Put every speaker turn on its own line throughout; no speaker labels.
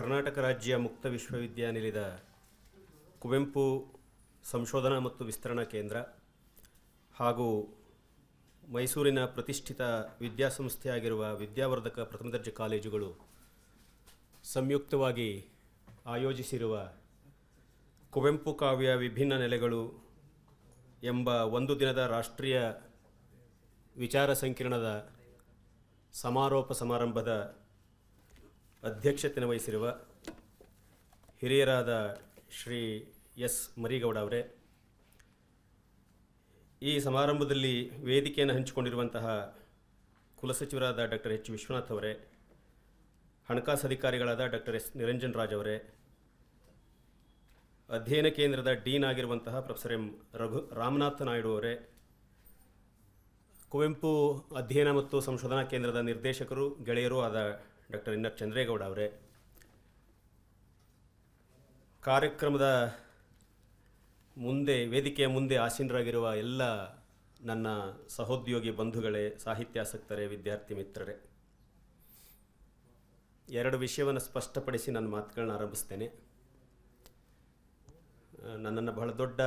ಕರ್ನಾಟಕ ರಾಜ್ಯ ಮುಕ್ತ ವಿಶ್ವವಿದ್ಯಾನಿಲಯದ ಕುವೆಂಪು ಸಂಶೋಧನಾ ಮತ್ತು ವಿಸ್ತರಣಾ ಕೇಂದ್ರ ಹಾಗೂ ಮೈಸೂರಿನ ಪ್ರತಿಷ್ಠಿತ ವಿದ್ಯಾಸಂಸ್ಥೆಯಾಗಿರುವ ವಿದ್ಯಾವರ್ಧಕ ಪ್ರಥಮ ದರ್ಜೆ ಕಾಲೇಜುಗಳು ಸಂಯುಕ್ತವಾಗಿ ಆಯೋಜಿಸಿರುವ ಕುವೆಂಪು ಕಾವ್ಯ ವಿಭಿನ್ನ ನೆಲೆಗಳು ಎಂಬ ಒಂದು ದಿನದ ರಾಷ್ಟ್ರೀಯ ವಿಚಾರ ಸಂಕಿರಣದ ಸಮಾರೋಪ ಸಮಾರಂಭದ ಅಧ್ಯಕ್ಷತೆಯನ್ನು ವಹಿಸಿರುವ ಹಿರಿಯರಾದ ಶ್ರೀ ಎಸ್ ಮರಿಗೌಡ ಅವರೇ, ಈ ಸಮಾರಂಭದಲ್ಲಿ ವೇದಿಕೆಯನ್ನು ಹಂಚಿಕೊಂಡಿರುವಂತಹ ಕುಲಸಚಿವರಾದ ಡಾಕ್ಟರ್ ಎಚ್ ವಿಶ್ವನಾಥ್ ಅವರೇ, ಹಣಕಾಸು ಅಧಿಕಾರಿಗಳಾದ ಡಾಕ್ಟರ್ ಎಸ್ ನಿರಂಜನ್ ರಾಜ್ ಅವರೇ, ಅಧ್ಯಯನ ಕೇಂದ್ರದ ಡೀನ್ ಆಗಿರುವಂತಹ ಪ್ರೊಫೆಸರ್ ಎಂ ರಘು ರಾಮನಾಥ ನಾಯ್ಡು ಅವರೇ, ಕುವೆಂಪು ಅಧ್ಯಯನ ಮತ್ತು ಸಂಶೋಧನಾ ಕೇಂದ್ರದ ನಿರ್ದೇಶಕರು, ಗೆಳೆಯರೂ ಆದ ಡಾಕ್ಟರ್ ಆರ್ ಚಂದ್ರೇಗೌಡ ಅವರೇ. ಕಾರ್ಯಕ್ರಮದ ಮುಂದೆ, ವೇದಿಕೆಯ ಮುಂದೆ ಆಸೀನರಾಗಿರುವ ಎಲ್ಲ ನನ್ನ ಸಹೋದ್ಯೋಗಿ ಬಂಧುಗಳೇ, ಸಾಹಿತ್ಯಾಸಕ್ತರೇ, ವಿದ್ಯಾರ್ಥಿ ಮಿತ್ರರೇ. ಎರಡು ವಿಷಯವನ್ನು ಸ್ಪಷ್ಟಪಡಿಸಿ ನನ್ನ ಮಾತುಗಳನ್ನ ಆರಂಭಿಸ್ತೇನೆ. ನನ್ನನ್ನು ಬಹಳ ದೊಡ್ಡ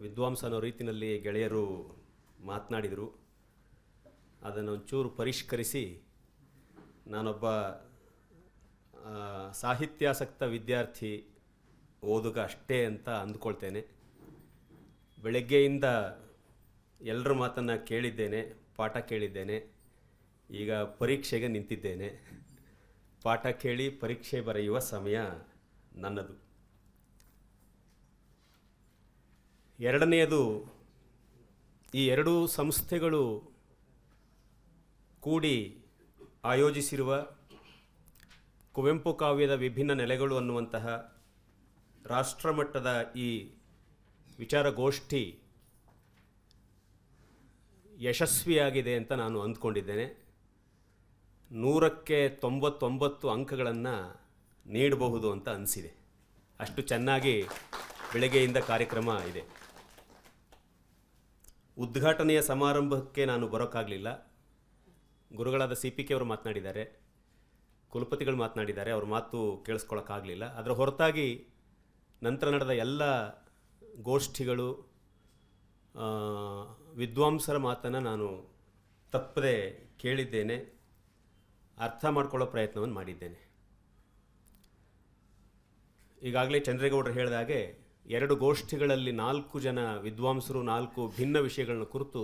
ವಿದ್ವಾಂಸ ಅನ್ನೋ ರೀತಿಯಲ್ಲಿ ಗೆಳೆಯರು ಮಾತನಾಡಿದರು. ಅದನ್ನು ಒಂಚೂರು ಪರಿಷ್ಕರಿಸಿ ನಾನೊಬ್ಬ ಸಾಹಿತ್ಯಾಸಕ್ತ ವಿದ್ಯಾರ್ಥಿ ಓದುಗ ಅಷ್ಟೇ ಅಂತ ಅಂದ್ಕೊಳ್ತೇನೆ. ಬೆಳಗ್ಗೆಯಿಂದ ಎಲ್ಲರ ಮಾತನ್ನು ಕೇಳಿದ್ದೇನೆ, ಪಾಠ ಕೇಳಿದ್ದೇನೆ. ಈಗ ಪರೀಕ್ಷೆಗೆ ನಿಂತಿದ್ದೇನೆ. ಪಾಠ ಕೇಳಿ ಪರೀಕ್ಷೆ ಬರೆಯುವ ಸಮಯ ನನ್ನದು. ಎರಡನೆಯದು, ಈ ಎರಡೂ ಸಂಸ್ಥೆಗಳು ಕೂಡಿ ಆಯೋಜಿಸಿರುವ ಕುವೆಂಪು ಕಾವ್ಯದ ವಿಭಿನ್ನ ನೆಲೆಗಳು ಅನ್ನುವಂತಹ ರಾಷ್ಟ್ರಮಟ್ಟದ ಈ ವಿಚಾರಗೋಷ್ಠಿ ಯಶಸ್ವಿಯಾಗಿದೆ ಅಂತ ನಾನು ಅಂದ್ಕೊಂಡಿದ್ದೇನೆ. ನೂರಕ್ಕೆ ತೊಂಬತ್ತೊಂಬತ್ತು ಅಂಕಗಳನ್ನು ನೀಡಬಹುದು ಅಂತ ಅನಿಸಿದೆ. ಅಷ್ಟು ಚೆನ್ನಾಗಿ ಬೆಳಗ್ಗೆಯಿಂದ ಕಾರ್ಯಕ್ರಮ ಇದೆ. ಉದ್ಘಾಟನೆಯ ಸಮಾರಂಭಕ್ಕೆ ನಾನು ಬರೋಕ್ಕಾಗಲಿಲ್ಲ. ಗುರುಗಳಾದ ಸಿ ಪಿ ಕೆ ಅವರು ಮಾತನಾಡಿದ್ದಾರೆ, ಕುಲಪತಿಗಳು ಮಾತನಾಡಿದ್ದಾರೆ, ಅವ್ರ ಮಾತು ಕೇಳಿಸ್ಕೊಳಕ್ಕಾಗಲಿಲ್ಲ. ಅದರ ಹೊರತಾಗಿ ನಂತರ ನಡೆದ ಎಲ್ಲ ಗೋಷ್ಠಿಗಳು ವಿದ್ವಾಂಸರ ಮಾತನ್ನು ನಾನು ತಪ್ಪದೆ ಕೇಳಿದ್ದೇನೆ, ಅರ್ಥ ಮಾಡ್ಕೊಳ್ಳೋ ಪ್ರಯತ್ನವನ್ನು ಮಾಡಿದ್ದೇನೆ. ಈಗಾಗಲೇ ಚಂದ್ರೇಗೌಡರು ಹೇಳಿದ ಹಾಗೆ ಎರಡು ಗೋಷ್ಠಿಗಳಲ್ಲಿ ನಾಲ್ಕು ಜನ ವಿದ್ವಾಂಸರು, ನಾಲ್ಕು ಭಿನ್ನ ವಿಷಯಗಳನ್ನು ಕುರಿತು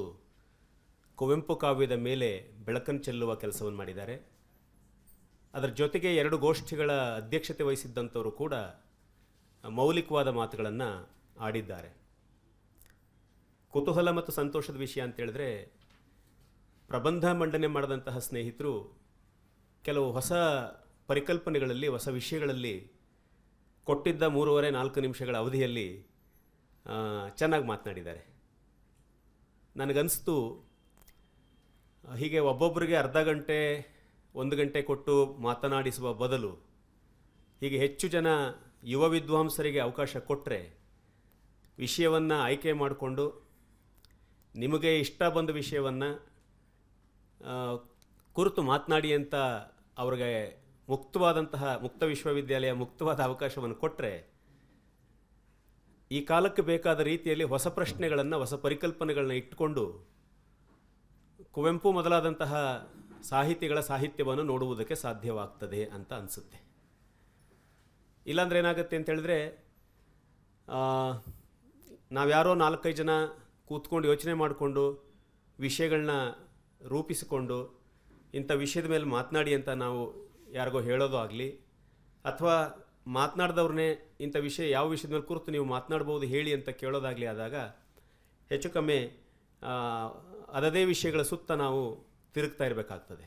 ಕುವೆಂಪು ಕಾವ್ಯದ ಮೇಲೆ ಬೆಳಕನ್ನು ಚೆಲ್ಲುವ ಕೆಲಸವನ್ನು ಮಾಡಿದ್ದಾರೆ. ಅದರ ಜೊತೆಗೆ ಎರಡು ಗೋಷ್ಠಿಗಳ ಅಧ್ಯಕ್ಷತೆ ವಹಿಸಿದ್ದಂಥವರು ಕೂಡ ಮೌಲಿಕವಾದ ಮಾತುಗಳನ್ನು ಆಡಿದ್ದಾರೆ. ಕುತೂಹಲ ಮತ್ತು ಸಂತೋಷದ ವಿಷಯ ಅಂತೇಳಿದ್ರೆ ಪ್ರಬಂಧ ಮಂಡನೆ ಮಾಡಿದಂತಹ ಸ್ನೇಹಿತರು ಕೆಲವು ಹೊಸ ಪರಿಕಲ್ಪನೆಗಳಲ್ಲಿ, ಹೊಸ ವಿಷಯಗಳಲ್ಲಿ ಕೊಟ್ಟಿದ್ದ ಮೂರುವರೆ ನಾಲ್ಕು ನಿಮಿಷಗಳ ಅವಧಿಯಲ್ಲಿ ಚೆನ್ನಾಗಿ ಮಾತನಾಡಿದ್ದಾರೆ. ನನಗನ್ನಿಸ್ತು ಹೀಗೆ ಒಬ್ಬೊಬ್ಬರಿಗೆ ಅರ್ಧ ಗಂಟೆ, ಒಂದು ಗಂಟೆ ಕೊಟ್ಟು ಮಾತನಾಡಿಸುವ ಬದಲು ಹೀಗೆ ಹೆಚ್ಚು ಜನ ಯುವ ವಿದ್ವಾಂಸರಿಗೆ ಅವಕಾಶ ಕೊಟ್ಟರೆ ವಿಷಯವನ್ನು ಆಯ್ಕೆ ಮಾಡಿಕೊಂಡು ನಿಮಗೆ ಇಷ್ಟ ಬಂದ ವಿಷಯವನ್ನು ಕುರಿತು ಮಾತನಾಡಿ ಅಂತ ಅವ್ರಿಗೆ ಮುಕ್ತವಾದಂತಹ, ಮುಕ್ತ ವಿಶ್ವವಿದ್ಯಾಲಯ ಮುಕ್ತವಾದ ಅವಕಾಶವನ್ನು ಕೊಟ್ಟರೆ ಈ ಕಾಲಕ್ಕೆ ಬೇಕಾದ ರೀತಿಯಲ್ಲಿ ಹೊಸ ಪ್ರಶ್ನೆಗಳನ್ನು, ಹೊಸ ಪರಿಕಲ್ಪನೆಗಳನ್ನ ಇಟ್ಟುಕೊಂಡು ಕುವೆಂಪು ಮೊದಲಾದಂತಹ ಸಾಹಿತಿಗಳ ಸಾಹಿತ್ಯವನ್ನು ನೋಡುವುದಕ್ಕೆ ಸಾಧ್ಯವಾಗ್ತದೆ ಅಂತ ಅನಿಸುತ್ತೆ. ಇಲ್ಲಾಂದ್ರೆ ಏನಾಗುತ್ತೆ ಅಂತ ಹೇಳಿದ್ರೆ ನಾವ್ಯಾರೋ ನಾಲ್ಕೈದು ಜನ ಕೂತ್ಕೊಂಡು ಯೋಚನೆ ಮಾಡಿಕೊಂಡು ವಿಷಯಗಳನ್ನ ರೂಪಿಸಿಕೊಂಡು ಇಂಥ ವಿಷಯದ ಮೇಲೆ ಮಾತನಾಡಿ ಅಂತ ನಾವು ಯಾರಿಗೋ ಹೇಳೋದು ಆಗಲಿ, ಅಥವಾ ಮಾತನಾಡ್ದವ್ರನ್ನೇ ಇಂಥ ವಿಷಯ ಯಾವ ವಿಷಯದ ಮೇಲೆ ಕುರಿತು ನೀವು ಮಾತನಾಡ್ಬೋದು ಹೇಳಿ ಅಂತ ಕೇಳೋದಾಗಲಿ ಆದಾಗ, ಹೆಚ್ಚು ಕಮ್ಮಿ ಅದದೇ ವಿಷಯಗಳ ಸುತ್ತ ನಾವು ತಿರುಗ್ತಾ ಇರಬೇಕಾಗ್ತದೆ.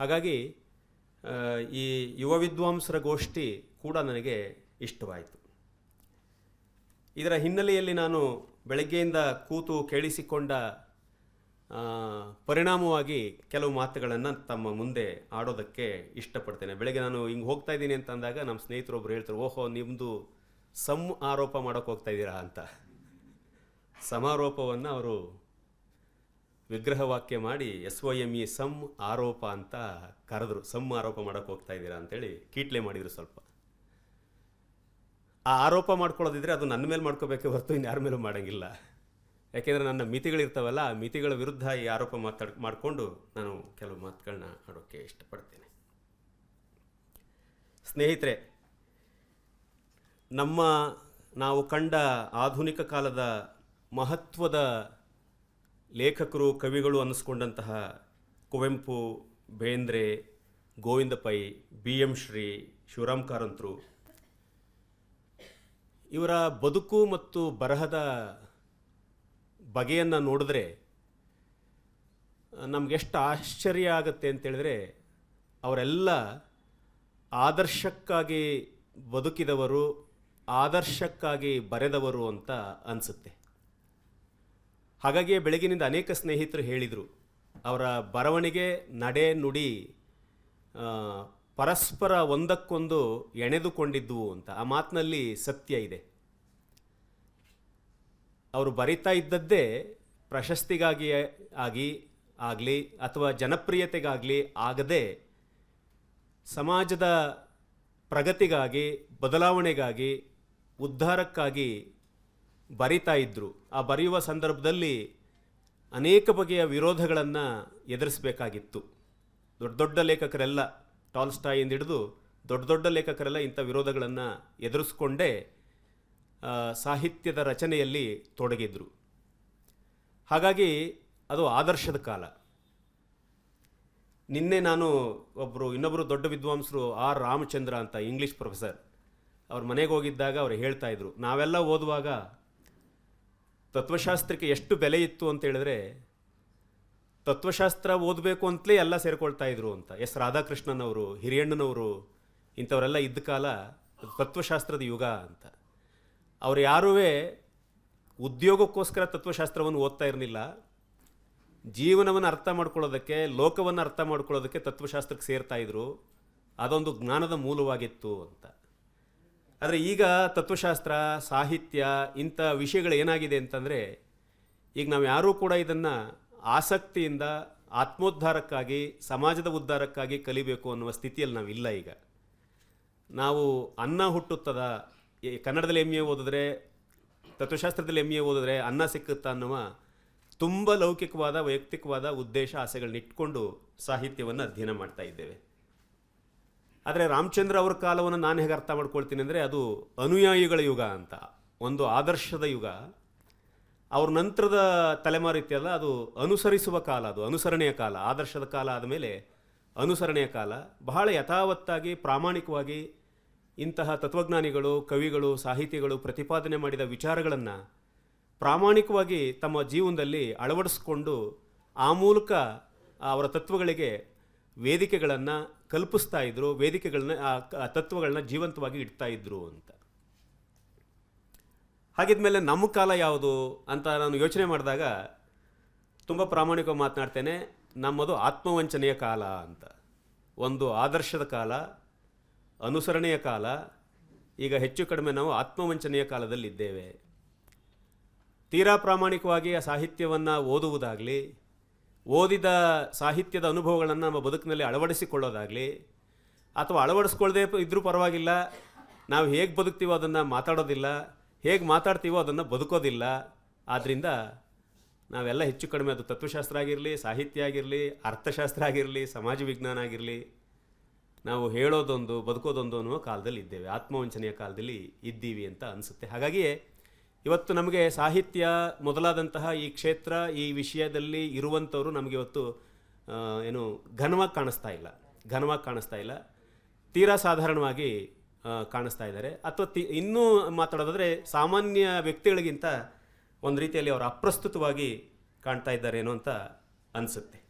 ಹಾಗಾಗಿ ಈ ಯುವ ವಿದ್ವಾಂಸರ ಗೋಷ್ಠಿ ಕೂಡ ನನಗೆ ಇಷ್ಟವಾಯಿತು. ಇದರ ಹಿನ್ನೆಲೆಯಲ್ಲಿ ನಾನು ಬೆಳಗ್ಗೆಯಿಂದ ಕೂತು ಕೇಳಿಸಿಕೊಂಡ ಪರಿಣಾಮವಾಗಿ ಕೆಲವು ಮಾತುಗಳನ್ನು ತಮ್ಮ ಮುಂದೆ ಆಡೋದಕ್ಕೆ ಇಷ್ಟಪಡ್ತೇನೆ. ಬೆಳಗ್ಗೆ ನಾನು ಹಿಂಗೆ ಹೋಗ್ತಾ ಇದ್ದೀನಿ ಅಂತ ಅಂದಾಗ ನಮ್ಮ ಸ್ನೇಹಿತರೊಬ್ಬರು ಹೇಳ್ತಾರೆ, ಓಹೋ ನಿಮ್ಮದು ಸಮ್ ಆರೋಪ ಮಾಡೋಕ್ಕೆ ಹೋಗ್ತಾ ಇದ್ದೀರಾ? ಅಂತ. ಸಮಾರೋಪವನ್ನು ಅವರು ವಿಗ್ರಹ ವಾಕ್ಯ ಮಾಡಿ ಎಸ್ ಒ ಎಂ ಇ ಸಮ್ ಆರೋಪ ಅಂತ ಕರೆದ್ರು. ಸಮ್ ಆರೋಪ ಮಾಡೋಕೆ ಹೋಗ್ತಾ ಇದ್ದೀರಾ ಅಂತೇಳಿ ಕೀಟ್ಲೆ ಮಾಡಿದರು ಸ್ವಲ್ಪ. ಆ ಆರೋಪ ಮಾಡ್ಕೊಳ್ಳೋದಿದ್ರೆ ಅದು ನನ್ನ ಮೇಲೆ ಮಾಡ್ಕೋಬೇಕೆ ಹೊರತು ಇನ್ನು ಯಾರ ಮೇಲೂ ಮಾಡೋಂಗಿಲ್ಲ. ಯಾಕೆಂದರೆ ನನ್ನ ಮಿತಿಗಳಿರ್ತಾವಲ್ಲ, ಆ ಮಿತಿಗಳ ವಿರುದ್ಧ ಈ ಆರೋಪ ಮಾತಾಡ್, ಮಾಡಿಕೊಂಡು ನಾನು ಕೆಲವು ಮಾತುಗಳನ್ನ ಆಡೋಕ್ಕೆ ಇಷ್ಟಪಡ್ತೇನೆ. ಸ್ನೇಹಿತರೆ, ನಮ್ಮ ನಾವು ಕಂಡ ಆಧುನಿಕ ಕಾಲದ ಮಹತ್ವದ ಲೇಖಕರು, ಕವಿಗಳು ಅನ್ನಿಸ್ಕೊಂಡಂತಹ ಕುವೆಂಪು, ಬೇಂದ್ರೆ ಗೋವಿಂದ ಪೈ ಬಿ ಎಂ ಶ್ರೀ ಶಿವರಾಮ್ ಕಾರಂತರು. ಇವರ ಬದುಕು ಮತ್ತು ಬರಹದ ಬಗೆಯನ್ನು ನೋಡಿದ್ರೆ ನಮಗೆಷ್ಟು ಆಶ್ಚರ್ಯ ಆಗುತ್ತೆ ಅಂತೇಳಿದ್ರೆ ಅವರೆಲ್ಲ ಆದರ್ಶಕ್ಕಾಗಿ ಬದುಕಿದವರು, ಆದರ್ಶಕ್ಕಾಗಿ ಬರೆದವರು ಅಂತ ಅನಿಸುತ್ತೆ. ಹಾಗಾಗಿ ಬೆಳಗಿನಿಂದ ಅನೇಕ ಸ್ನೇಹಿತರು ಹೇಳಿದರು, ಅವರ ಬರವಣಿಗೆ, ನಡೆ, ನುಡಿ ಪರಸ್ಪರ ಒಂದಕ್ಕೊಂದು ಎಣೆದುಕೊಂಡಿದ್ವು ಅಂತ. ಆ ಮಾತಿನಲ್ಲಿ ಸತ್ಯ ಇದೆ. ಅವರು ಬರಿತಾ ಇದ್ದದ್ದೇ ಪ್ರಶಸ್ತಿಗಾಗಿ ಆಗಿ, ಆಗಲಿ, ಅಥವಾ ಜನಪ್ರಿಯತೆಗಾಗಲಿ ಆಗದೆ ಸಮಾಜದ ಪ್ರಗತಿಗಾಗಿ, ಬದಲಾವಣೆಗಾಗಿ, ಉದ್ಧಾರಕ್ಕಾಗಿ ಬರಿತಾ ಇದ್ದರು ಆ ಬರೆಯುವ ಸಂದರ್ಭದಲ್ಲಿ ಅನೇಕ ಬಗೆಯ ವಿರೋಧಗಳನ್ನು ಎದುರಿಸಬೇಕಾಗಿತ್ತು. ದೊಡ್ಡ ದೊಡ್ಡ ಲೇಖಕರೆಲ್ಲ ಟಾಲ್ಸ್ಟಾಯಿಂದ ಹಿಡಿದು ದೊಡ್ಡ ದೊಡ್ಡ ಲೇಖಕರೆಲ್ಲ ಇಂಥ ವಿರೋಧಗಳನ್ನು ಎದುರಿಸ್ಕೊಂಡೇ ಸಾಹಿತ್ಯದ ರಚನೆಯಲ್ಲಿ ತೊಡಗಿದ್ರು. ಹಾಗಾಗಿ ಅದು ಆದರ್ಶದ ಕಾಲ. ನಿನ್ನೆ ನಾನು ಒಬ್ಬರು ಇನ್ನೊಬ್ಬರು ದೊಡ್ಡ ವಿದ್ವಾಂಸರು ಆರ್ ರಾಮಚಂದ್ರ ಅಂತ ಇಂಗ್ಲೀಷ್ ಪ್ರೊಫೆಸರ್ ಅವ್ರ ಮನೆಗೆ ಹೋಗಿದ್ದಾಗ ಅವ್ರು ಹೇಳ್ತಾ ಇದ್ರು, ನಾವೆಲ್ಲ ಓದುವಾಗ ತತ್ವಶಾಸ್ತ್ರಕ್ಕೆ ಎಷ್ಟು ಬೆಲೆ ಇತ್ತು ಅಂತ ಹೇಳಿದ್ರೆ, ತತ್ವಶಾಸ್ತ್ರ ಓದಬೇಕು ಅಂತಲೇ ಎಲ್ಲ ಸೇರ್ಕೊಳ್ತಾ ಇದ್ರು ಅಂತ. ಎಸ್ ರಾಧಾಕೃಷ್ಣನವರು, ಹಿರಿಯಣ್ಣನವರು, ಇಂಥವರೆಲ್ಲ ಇದ್ದ ಕಾಲ ತತ್ವಶಾಸ್ತ್ರದ ಯುಗ ಅಂತ. ಅವರು ಯಾರೂ ಉದ್ಯೋಗಕ್ಕೋಸ್ಕರ ತತ್ವಶಾಸ್ತ್ರವನ್ನು ಓದ್ತಾ ಇರಲಿಲ್ಲ. ಜೀವನವನ್ನು ಅರ್ಥ ಮಾಡ್ಕೊಳ್ಳೋದಕ್ಕೆ, ಲೋಕವನ್ನು ಅರ್ಥ ಮಾಡ್ಕೊಳ್ಳೋದಕ್ಕೆ ತತ್ವಶಾಸ್ತ್ರಕ್ಕೆ ಸೇರ್ತಾ ಇದ್ರು. ಅದೊಂದು ಜ್ಞಾನದ ಮೂಲವಾಗಿತ್ತು ಅಂತ. ಆದರೆ ಈಗ ತತ್ವಶಾಸ್ತ್ರ, ಸಾಹಿತ್ಯ ಇಂಥ ವಿಷಯಗಳು ಏನಾಗಿದೆ ಅಂತಂದರೆ, ಈಗ ನಾವು ಯಾರೂ ಕೂಡ ಇದನ್ನು ಆಸಕ್ತಿಯಿಂದ ಆತ್ಮೋದ್ಧಾರಕ್ಕಾಗಿ, ಸಮಾಜದ ಉದ್ಧಾರಕ್ಕಾಗಿ ಕಲಿಬೇಕು ಅನ್ನುವ ಸ್ಥಿತಿಯಲ್ಲಿ ನಾವಿಲ್ಲ ಈಗ. ನಾವು ಅನ್ನ ಹುಟ್ಟುತ್ತದ ಕನ್ನಡದಲ್ಲಿ ಎಂ ಎ ಓದಿದ್ರೆ, ತತ್ವಶಾಸ್ತ್ರದಲ್ಲಿ ಎಂ ಎ ಓದಿದ್ರೆ ಅನ್ನ ಸಿಕ್ಕುತ್ತಾ ಅನ್ನುವ ತುಂಬ ಲೌಕಿಕವಾದ, ವೈಯಕ್ತಿಕವಾದ ಉದ್ದೇಶ ಆಸೆಗಳನ್ನ ಇಟ್ಕೊಂಡು ಸಾಹಿತ್ಯವನ್ನು ಅಧ್ಯಯನ ಮಾಡ್ತಾ ಇದ್ದೇವೆ. ಆದರೆ ರಾಮಚಂದ್ರ ಅವರ ಕಾಲವನ್ನು ನಾನು ಹೇಗೆ ಅರ್ಥ ಮಾಡ್ಕೊಳ್ತೀನಿ ಅಂದರೆ ಅದು ಅನುಯಾಯಿಗಳ ಯುಗ ಅಂತ, ಒಂದು ಆದರ್ಶದ ಯುಗ. ಅವ್ರ ನಂತರದ ತಲೆಮಾರು ಇತ್ಯಲ್ಲ, ಅದು ಅನುಸರಿಸುವ ಕಾಲ, ಅದು ಅನುಸರಣೆಯ ಕಾಲ, ಆದರ್ಶದ ಕಾಲ ಆದಮೇಲೆ ಅನುಸರಣೆಯ ಕಾಲ. ಬಹಳ ಯಥಾವತ್ತಾಗಿ, ಪ್ರಾಮಾಣಿಕವಾಗಿ ಇಂತಹ ತತ್ವಜ್ಞಾನಿಗಳು, ಕವಿಗಳು, ಸಾಹಿತಿಗಳು ಪ್ರತಿಪಾದನೆ ಮಾಡಿದ ವಿಚಾರಗಳನ್ನು ಪ್ರಾಮಾಣಿಕವಾಗಿ ತಮ್ಮ ಜೀವನದಲ್ಲಿ ಅಳವಡಿಸ್ಕೊಂಡು ಆ ಮೂಲಕ ಅವರ ತತ್ವಗಳಿಗೆ ವೇದಿಕೆಗಳನ್ನು ಕಲ್ಪಿಸ್ತಾ ಇದ್ರು, ವೇದಿಕೆಗಳನ್ನ, ಆ ತತ್ವಗಳನ್ನ ಜೀವಂತವಾಗಿ ಇಡ್ತಾ ಇದ್ರು ಅಂತ. ಹಾಗಿದ್ಮೇಲೆ ನಮ್ಮ ಕಾಲ ಯಾವುದು ಅಂತ ನಾನು ಯೋಚನೆ ಮಾಡಿದಾಗ ತುಂಬ ಪ್ರಾಮಾಣಿಕವಾಗಿ ಮಾತನಾಡ್ತೇನೆ, ನಮ್ಮದು ಆತ್ಮವಂಚನೆಯ ಕಾಲ ಅಂತ. ಒಂದು ಆದರ್ಶದ ಕಾಲ, ಅನುಸರಣೆಯ ಕಾಲ, ಈಗ ಹೆಚ್ಚು ಕಡಿಮೆ ನಾವು ಆತ್ಮವಂಚನೆಯ ಕಾಲದಲ್ಲಿದ್ದೇವೆ. ತೀರಾ ಪ್ರಾಮಾಣಿಕವಾಗಿ ಆ ಸಾಹಿತ್ಯವನ್ನು ಓದುವುದಾಗಲಿ ಓದಿದ ಸಾಹಿತ್ಯದ ಅನುಭವಗಳನ್ನು ನಮ್ಮ ಬದುಕಿನಲ್ಲಿ ಅಳವಡಿಸಿಕೊಳ್ಳೋದಾಗಲಿ ಅಥವಾ ಅಳವಡಿಸ್ಕೊಳ್ಳದೆ ಇದ್ದರೂ ಪರವಾಗಿಲ್ಲ, ನಾವು ಹೇಗೆ ಬದುಕ್ತೀವೋ ಅದನ್ನು ಮಾತಾಡೋದಿಲ್ಲ, ಹೇಗೆ ಮಾತಾಡ್ತೀವೋ ಅದನ್ನು ಬದುಕೋದಿಲ್ಲ. ಆದ್ದರಿಂದ ನಾವೆಲ್ಲ ಹೆಚ್ಚು ಕಡಿಮೆ ಅದು ತತ್ವಶಾಸ್ತ್ರ ಆಗಿರಲಿ, ಸಾಹಿತ್ಯ ಆಗಿರಲಿ, ಅರ್ಥಶಾಸ್ತ್ರ ಆಗಿರಲಿ, ಸಮಾಜ ವಿಜ್ಞಾನ ಆಗಿರಲಿ, ನಾವು ಹೇಳೋದೊಂದು, ಬದುಕೋದೊಂದು ಅನ್ನುವ ಕಾಲದಲ್ಲಿ ಇದ್ದೇವೆ. ಆತ್ಮವಂಚನೆಯ ಕಾಲದಲ್ಲಿ ಇದ್ದೀವಿ ಅಂತ ಅನಿಸುತ್ತೆ. ಹಾಗಾಗಿಯೇ ಇವತ್ತು ನಮಗೆ ಸಾಹಿತ್ಯ ಮೊದಲಾದಂತಹ ಈ ಕ್ಷೇತ್ರ, ಈ ವಿಷಯದಲ್ಲಿ ಇರುವಂಥವರು ನಮಗೆ ಇವತ್ತು ಏನು, ಘನವಾಗಿ ಕಾಣಿಸ್ತಾ ಇಲ್ಲ. ಘನವಾಗಿ ಕಾಣಿಸ್ತಾ ಇಲ್ಲ. ತೀರಾ ಸಾಧಾರಣವಾಗಿ ಕಾಣಿಸ್ತಾ ಇದ್ದಾರೆ. ಅಥವಾ ತಿ, ಇನ್ನೂ ಮಾತಾಡೋದಾದರೆ ಸಾಮಾನ್ಯ ವ್ಯಕ್ತಿಗಳಿಗಿಂತ ಒಂದು ರೀತಿಯಲ್ಲಿ ಅವರು ಅಪ್ರಸ್ತುತವಾಗಿ ಕಾಣ್ತಾ ಇದ್ದಾರೇನೋ ಅಂತ ಅನಿಸುತ್ತೆ.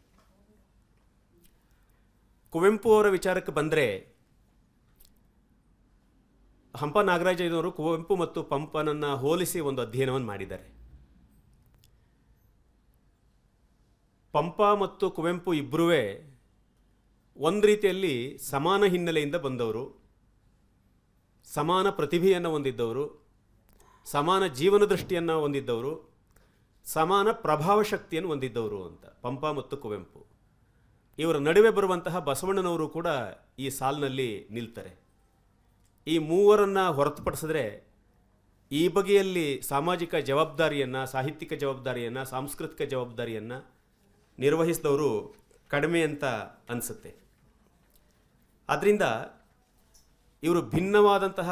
ಕುವೆಂಪು ಅವರ ವಿಚಾರಕ್ಕೆ ಬಂದರೆ ಹಂಪ ನಾಗರಾಜಯ್ಯನವರು ಕುವೆಂಪು ಮತ್ತು ಪಂಪನನ್ನು ಹೋಲಿಸಿ ಒಂದು ಅಧ್ಯಯನವನ್ನು ಮಾಡಿದ್ದಾರೆ. ಪಂಪ ಮತ್ತು ಕುವೆಂಪು ಇಬ್ಬರೂ ಒಂದು ರೀತಿಯಲ್ಲಿ ಸಮಾನ ಹಿನ್ನೆಲೆಯಿಂದ ಬಂದವರು, ಸಮಾನ ಪ್ರತಿಭೆಯನ್ನು ಹೊಂದಿದ್ದವರು, ಸಮಾನ ಜೀವನ ದೃಷ್ಟಿಯನ್ನು ಹೊಂದಿದ್ದವರು, ಸಮಾನ ಪ್ರಭಾವ ಶಕ್ತಿಯನ್ನು ಹೊಂದಿದ್ದವರು ಅಂತ ಪಂಪ ಮತ್ತು ಕುವೆಂಪು. ಇವರ ನಡುವೆ ಬರುವಂತಹ ಬಸವಣ್ಣನವರು ಕೂಡ ಈ ಸಾಲಿನಲ್ಲಿ ನಿಲ್ತಾರೆ. ಈ ಮೂವರನ್ನು ಹೊರತುಪಡಿಸಿದ್ರೆ ಈ ಬಗೆಯಲ್ಲಿ ಸಾಮಾಜಿಕ ಜವಾಬ್ದಾರಿಯನ್ನು, ಸಾಹಿತ್ಯಿಕ ಜವಾಬ್ದಾರಿಯನ್ನು, ಸಾಂಸ್ಕೃತಿಕ ಜವಾಬ್ದಾರಿಯನ್ನು ನಿರ್ವಹಿಸಿದವರು ಕಡಿಮೆ ಅಂತ ಅನಿಸುತ್ತೆ. ಆದ್ದರಿಂದ ಇವರು ಭಿನ್ನವಾದಂತಹ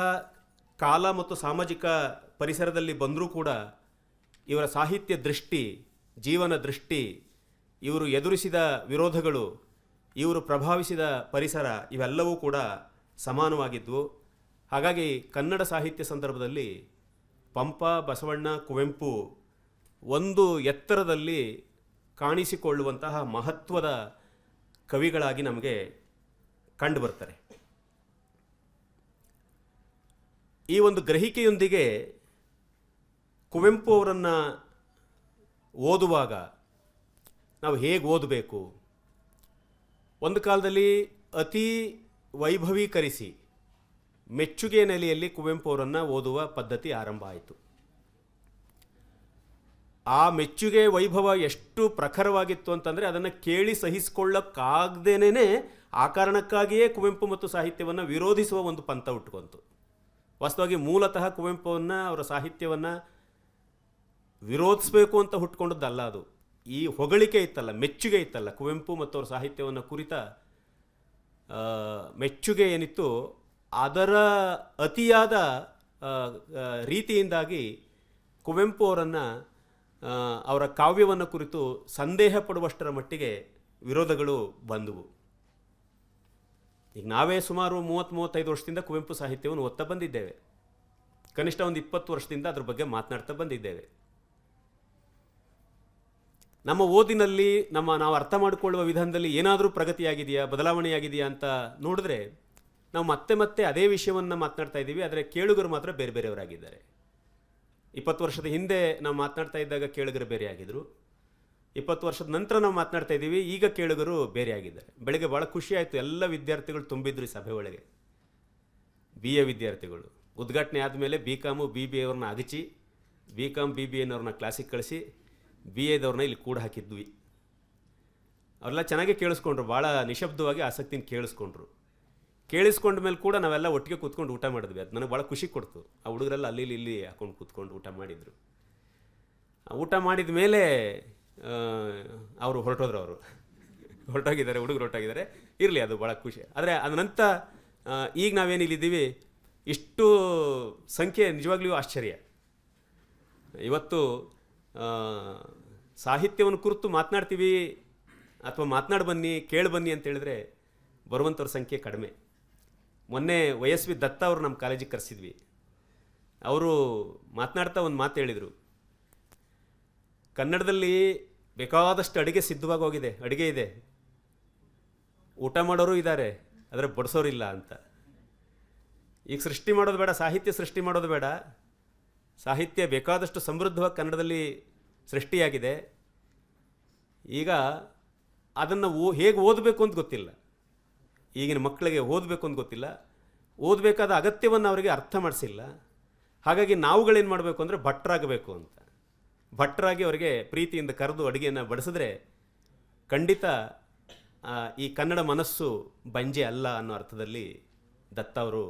ಕಾಲ ಮತ್ತು ಸಾಮಾಜಿಕ ಪರಿಸರದಲ್ಲಿ ಬಂದರೂ ಕೂಡ ಇವರ ಸಾಹಿತ್ಯ ದೃಷ್ಟಿ, ಜೀವನ ದೃಷ್ಟಿ, ಇವರು ಎದುರಿಸಿದ ವಿರೋಧಗಳು, ಇವರು ಪ್ರಭಾವಿಸಿದ ಪರಿಸರ ಇವೆಲ್ಲವೂ ಕೂಡ ಸಮಾನವಾಗಿದ್ವು. ಹಾಗಾಗಿ ಕನ್ನಡ ಸಾಹಿತ್ಯ ಸಂದರ್ಭದಲ್ಲಿ ಪಂಪ, ಬಸವಣ್ಣ, ಕುವೆಂಪು ಒಂದು ಎತ್ತರದಲ್ಲಿ ಕಾಣಿಸಿಕೊಳ್ಳುವಂತಹ ಮಹತ್ವದ ಕವಿಗಳಾಗಿ ನಮಗೆ ಕಂಡುಬರ್ತಾರೆ ಈ ಒಂದು ಗ್ರಹಿಕೆಯೊಂದಿಗೆ ಕುವೆಂಪು ಅವರನ್ನು ಓದುವಾಗ ನಾವು ಹೇಗೆ ಓದಬೇಕು? ಒಂದು ಕಾಲದಲ್ಲಿ ಅತಿ ವೈಭವೀಕರಿಸಿ ಮೆಚ್ಚುಗೆ ನೆಲೆಯಲ್ಲಿ ಕುವೆಂಪು ಅವರನ್ನು ಓದುವ ಪದ್ಧತಿ ಆರಂಭ ಆಯಿತು. ಆ ಮೆಚ್ಚುಗೆ ವೈಭವ ಎಷ್ಟು ಪ್ರಖರವಾಗಿತ್ತು ಅಂತಂದರೆ ಅದನ್ನು ಕೇಳಿ ಸಹಿಸಿಕೊಳ್ಳಕ್ಕಾಗ್ದೇನೆ ಆ ಕಾರಣಕ್ಕಾಗಿಯೇ ಕುವೆಂಪು ಮತ್ತು ಸಾಹಿತ್ಯವನ್ನು ವಿರೋಧಿಸುವ ಒಂದು ಪಂಥ ಹುಟ್ಕೊಂತು ವಾಸ್ತವಾಗಿ ಮೂಲತಃ ಕುವೆಂಪುವನ್ನು, ಅವರ ಸಾಹಿತ್ಯವನ್ನು ವಿರೋಧಿಸಬೇಕು ಅಂತ ಹುಟ್ಕೊಂಡದ್ದಲ್ಲ ಅದು. ಈ ಹೊಗಳಿಕೆ ಇತ್ತಲ್ಲ, ಮೆಚ್ಚುಗೆ ಇತ್ತಲ್ಲ, ಕುವೆಂಪು ಮತ್ತು ಅವರ ಸಾಹಿತ್ಯವನ್ನು ಕುರಿತ ಮೆಚ್ಚುಗೆ ಏನಿತ್ತು ಅದರ ಅತಿಯಾದ ರೀತಿಯಿಂದಾಗಿ ಕುವೆಂಪು ಅವರನ್ನು ಅವರ ಕಾವ್ಯವನ್ನು ಕುರಿತು ಸಂದೇಹ ಪಡುವಷ್ಟರ ಮಟ್ಟಿಗೆ ವಿರೋಧಗಳು ಬಂದವು. ಈಗ ನಾವೇ ಸುಮಾರು ಮೂವತ್ತು ಮೂವತ್ತೈದು ವರ್ಷದಿಂದ ಕುವೆಂಪು ಸಾಹಿತ್ಯವನ್ನು ಓದ್ತಾ ಬಂದಿದ್ದೇವೆ. ಕನಿಷ್ಠ ಒಂದು ಇಪ್ಪತ್ತು ವರ್ಷದಿಂದ ಅದ್ರ ಬಗ್ಗೆ ಮಾತನಾಡ್ತಾ ಬಂದಿದ್ದೇವೆ. ನಮ್ಮ ಓದಿನಲ್ಲಿ ನಮ್ಮ ನಾವು ಅರ್ಥ ಮಾಡಿಕೊಳ್ಳುವ ವಿಧಾನದಲ್ಲಿ ಏನಾದರೂ ಪ್ರಗತಿಯಾಗಿದೆಯಾ, ಬದಲಾವಣೆಯಾಗಿದೆಯಾ ಅಂತ ನೋಡಿದ್ರೆ ನಾವು ಮತ್ತೆ ಮತ್ತೆ ಅದೇ ವಿಷಯವನ್ನು ಮಾತನಾಡ್ತಾ ಇದ್ದೀವಿ, ಆದರೆ ಕೇಳುಗರು ಮಾತ್ರ ಬೇರೆ ಬೇರೆಯವರಾಗಿದ್ದಾರೆ. ಇಪ್ಪತ್ತು ವರ್ಷದ ಹಿಂದೆ ನಾವು ಮಾತನಾಡ್ತಾ ಇದ್ದಾಗ ಕೇಳುಗರು ಬೇರೆ ಆಗಿದ್ರು. ಇಪ್ಪತ್ತು ವರ್ಷದ ನಂತರ ನಾವು ಮಾತನಾಡ್ತಾ ಇದ್ದೀವಿ, ಈಗ ಕೇಳುಗರು ಬೇರೆ ಆಗಿದ್ದಾರೆ. ಬೆಳಗ್ಗೆ ಭಾಳ ಖುಷಿ ಆಯಿತು, ಎಲ್ಲ ವಿದ್ಯಾರ್ಥಿಗಳು ತುಂಬಿದ್ರು ಈ ಸಭೆ ಒಳಗೆ. ಬಿ ಎ ವಿದ್ಯಾರ್ಥಿಗಳು. ಉದ್ಘಾಟನೆ ಆದಮೇಲೆ ಬಿ ಕಾಮು ಬಿ ಬಿ ಎವ್ರನ್ನ ಅಗಚಿ ಬಿ ಕಾಮ್ ಬಿ ಬಿ ಎನವ್ರನ್ನ ಕ್ಲಾಸಿಗೆ ಕಳಿಸಿ ಬಿ ಎದವ್ರನ್ನ ಇಲ್ಲಿ ಕೂಡ ಹಾಕಿದ್ವಿ. ಅವರೆಲ್ಲ ಚೆನ್ನಾಗೇ ಕೇಳಿಸ್ಕೊಂಡ್ರು, ಭಾಳ ನಿಶಬ್ದವಾಗಿ ಆಸಕ್ತಿನ ಕೇಳಿಸ್ಕೊಂಡ್ರು. ಕೇಳಿಸ್ಕೊಂಡ ಮೇಲೆ ಕೂಡ ನಾವೆಲ್ಲ ಒಟ್ಟಿಗೆ ಕೂತ್ಕೊಂಡು ಊಟ ಮಾಡಿದ್ವಿ. ಅದು ನನಗೆ ಭಾಳ ಖುಷಿ ಕೊಡ್ತು. ಆ ಹುಡುಗರೆಲ್ಲ ಅಲ್ಲಿ ಇಲ್ಲಿ ಹಾಕೊಂಡು ಕೂತ್ಕೊಂಡು ಊಟ ಮಾಡಿದರು. ಊಟ ಮಾಡಿದ ಮೇಲೆ ಅವರು ಹೊರಟೋದ್ರು ಅವರು. ಹೊರಟೋಗಿದ್ದಾರೆ, ಹುಡುಗರು ಹೊರಟೋಗಿದ್ದಾರೆ. ಇರಲಿ, ಅದು ಭಾಳ ಖುಷಿ. ಆದರೆ ಅದನಂತ ಈಗ ನಾವೇನು ಇಲ್ಲಿದ್ದೀವಿ, ಇಷ್ಟು ಸಂಖ್ಯೆ ನಿಜವಾಗ್ಲೂ ಆಶ್ಚರ್ಯ. ಇವತ್ತು ಸಾಹಿತ್ಯವನ್ನು ಕುರಿತು ಮಾತನಾಡ್ತೀವಿ, ಅಥವಾ ಮಾತನಾಡಿ ಬನ್ನಿ, ಕೇಳಿ ಬನ್ನಿ ಅಂತ ಹೇಳಿದ್ರೆ ಬರುವಂಥವ್ರ ಸಂಖ್ಯೆ ಕಡಿಮೆ. ಮೊನ್ನೆ ವಯಸ್ವಿ ದತ್ತ ಅವರು ನಮ್ಮ ಕಾಲೇಜಿಗೆ ಕರೆಸಿದ್ವಿ. ಅವರು ಮಾತನಾಡ್ತಾ ಒಂದು ಮಾತು ಹೇಳಿದರು. ಕನ್ನಡದಲ್ಲಿ ಬೇಕಾದಷ್ಟು ಅಡುಗೆ ಸಿದ್ಧವಾಗಿ ಹೋಗಿದೆ, ಅಡುಗೆ ಇದೆ. ಊಟ ಮಾಡೋರು ಇದ್ದಾರೆ, ಆದರೆ ಬಡಿಸೋರಿಲ್ಲ ಅಂತ. ಈಗ ಸೃಷ್ಟಿ ಮಾಡೋದು ಬೇಡ, ಸಾಹಿತ್ಯ ಸೃಷ್ಟಿ ಮಾಡೋದು ಬೇಡ. ಸಾಹಿತ್ಯ ಬೇಕಾದಷ್ಟು ಸಮೃದ್ಧವಾಗಿ ಕನ್ನಡದಲ್ಲಿ ಸೃಷ್ಟಿಯಾಗಿದೆ. ಈಗ ಅದನ್ನು ಓ, ಹೇಗೆ ಓದಬೇಕು ಅಂತ ಗೊತ್ತಿಲ್ಲ. ಈಗಿನ ಮಕ್ಕಳಿಗೆ ಓದಬೇಕು ಅಂತ ಗೊತ್ತಿಲ್ಲ. ಓದಬೇಕಾದ ಅಗತ್ಯವನ್ನು ಅವರಿಗೆ ಅರ್ಥ ಮಾಡಿಸಿಲ್ಲ. ಹಾಗಾಗಿ ನಾವುಗಳೇನು ಮಾಡಬೇಕು ಅಂದರೆ ಭಟ್ರಾಗಬೇಕು ಅಂತ. ಭಟ್ರಾಗಿ ಅವರಿಗೆ ಪ್ರೀತಿಯಿಂದ ಕರೆದು ಅಡುಗೆಯನ್ನು ಬಡಿಸಿದ್ರೆ ಖಂಡಿತ ಈ ಕನ್ನಡ ಮನಸ್ಸು ಬಂಜೆ ಅಲ್ಲ ಅನ್ನೋ ಅರ್ಥದಲ್ಲಿ ದತ್ತ ಅವರು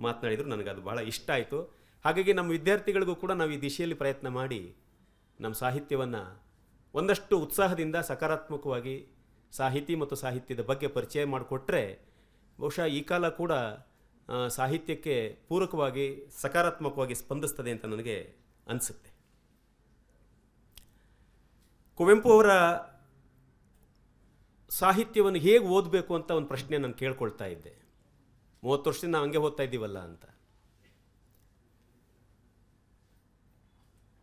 ಮಾತನಾಡಿದರು. ನನಗದು ಬಹಳ ಇಷ್ಟ ಆಯಿತು. ಹಾಗಾಗಿ ನಮ್ಮ ವಿದ್ಯಾರ್ಥಿಗಳಿಗೂ ಕೂಡ ನಾವು ಈ ದಿಶೆಯಲ್ಲಿ ಪ್ರಯತ್ನ ಮಾಡಿ ನಮ್ಮ ಸಾಹಿತ್ಯವನ್ನು ಒಂದಷ್ಟು ಉತ್ಸಾಹದಿಂದ ಸಕಾರಾತ್ಮಕವಾಗಿ ಸಾಹಿತಿ ಮತ್ತು ಸಾಹಿತ್ಯದ ಬಗ್ಗೆ ಪರಿಚಯ ಮಾಡಿಕೊಟ್ರೆ ಬಹುಶಃ ಈ ಕಾಲ ಕೂಡ ಸಾಹಿತ್ಯಕ್ಕೆ ಪೂರಕವಾಗಿ, ಸಕಾರಾತ್ಮಕವಾಗಿ ಸ್ಪಂದಿಸ್ತದೆ ಅಂತ ನನಗೆ ಅನಿಸುತ್ತೆ. ಕುವೆಂಪು ಅವರ ಸಾಹಿತ್ಯವನ್ನು ಹೇಗೆ ಓದಬೇಕು ಅಂತ ಒಂದು ಪ್ರಶ್ನೆ ನಾನು ಕೇಳ್ಕೊಳ್ತಾ ಇದ್ದೆ. ಮೂವತ್ತು ವರ್ಷದಿಂದ ನಾವು ಹಂಗೆ ಓದ್ತಾ ಇದ್ದೀವಲ್ಲ ಅಂತ.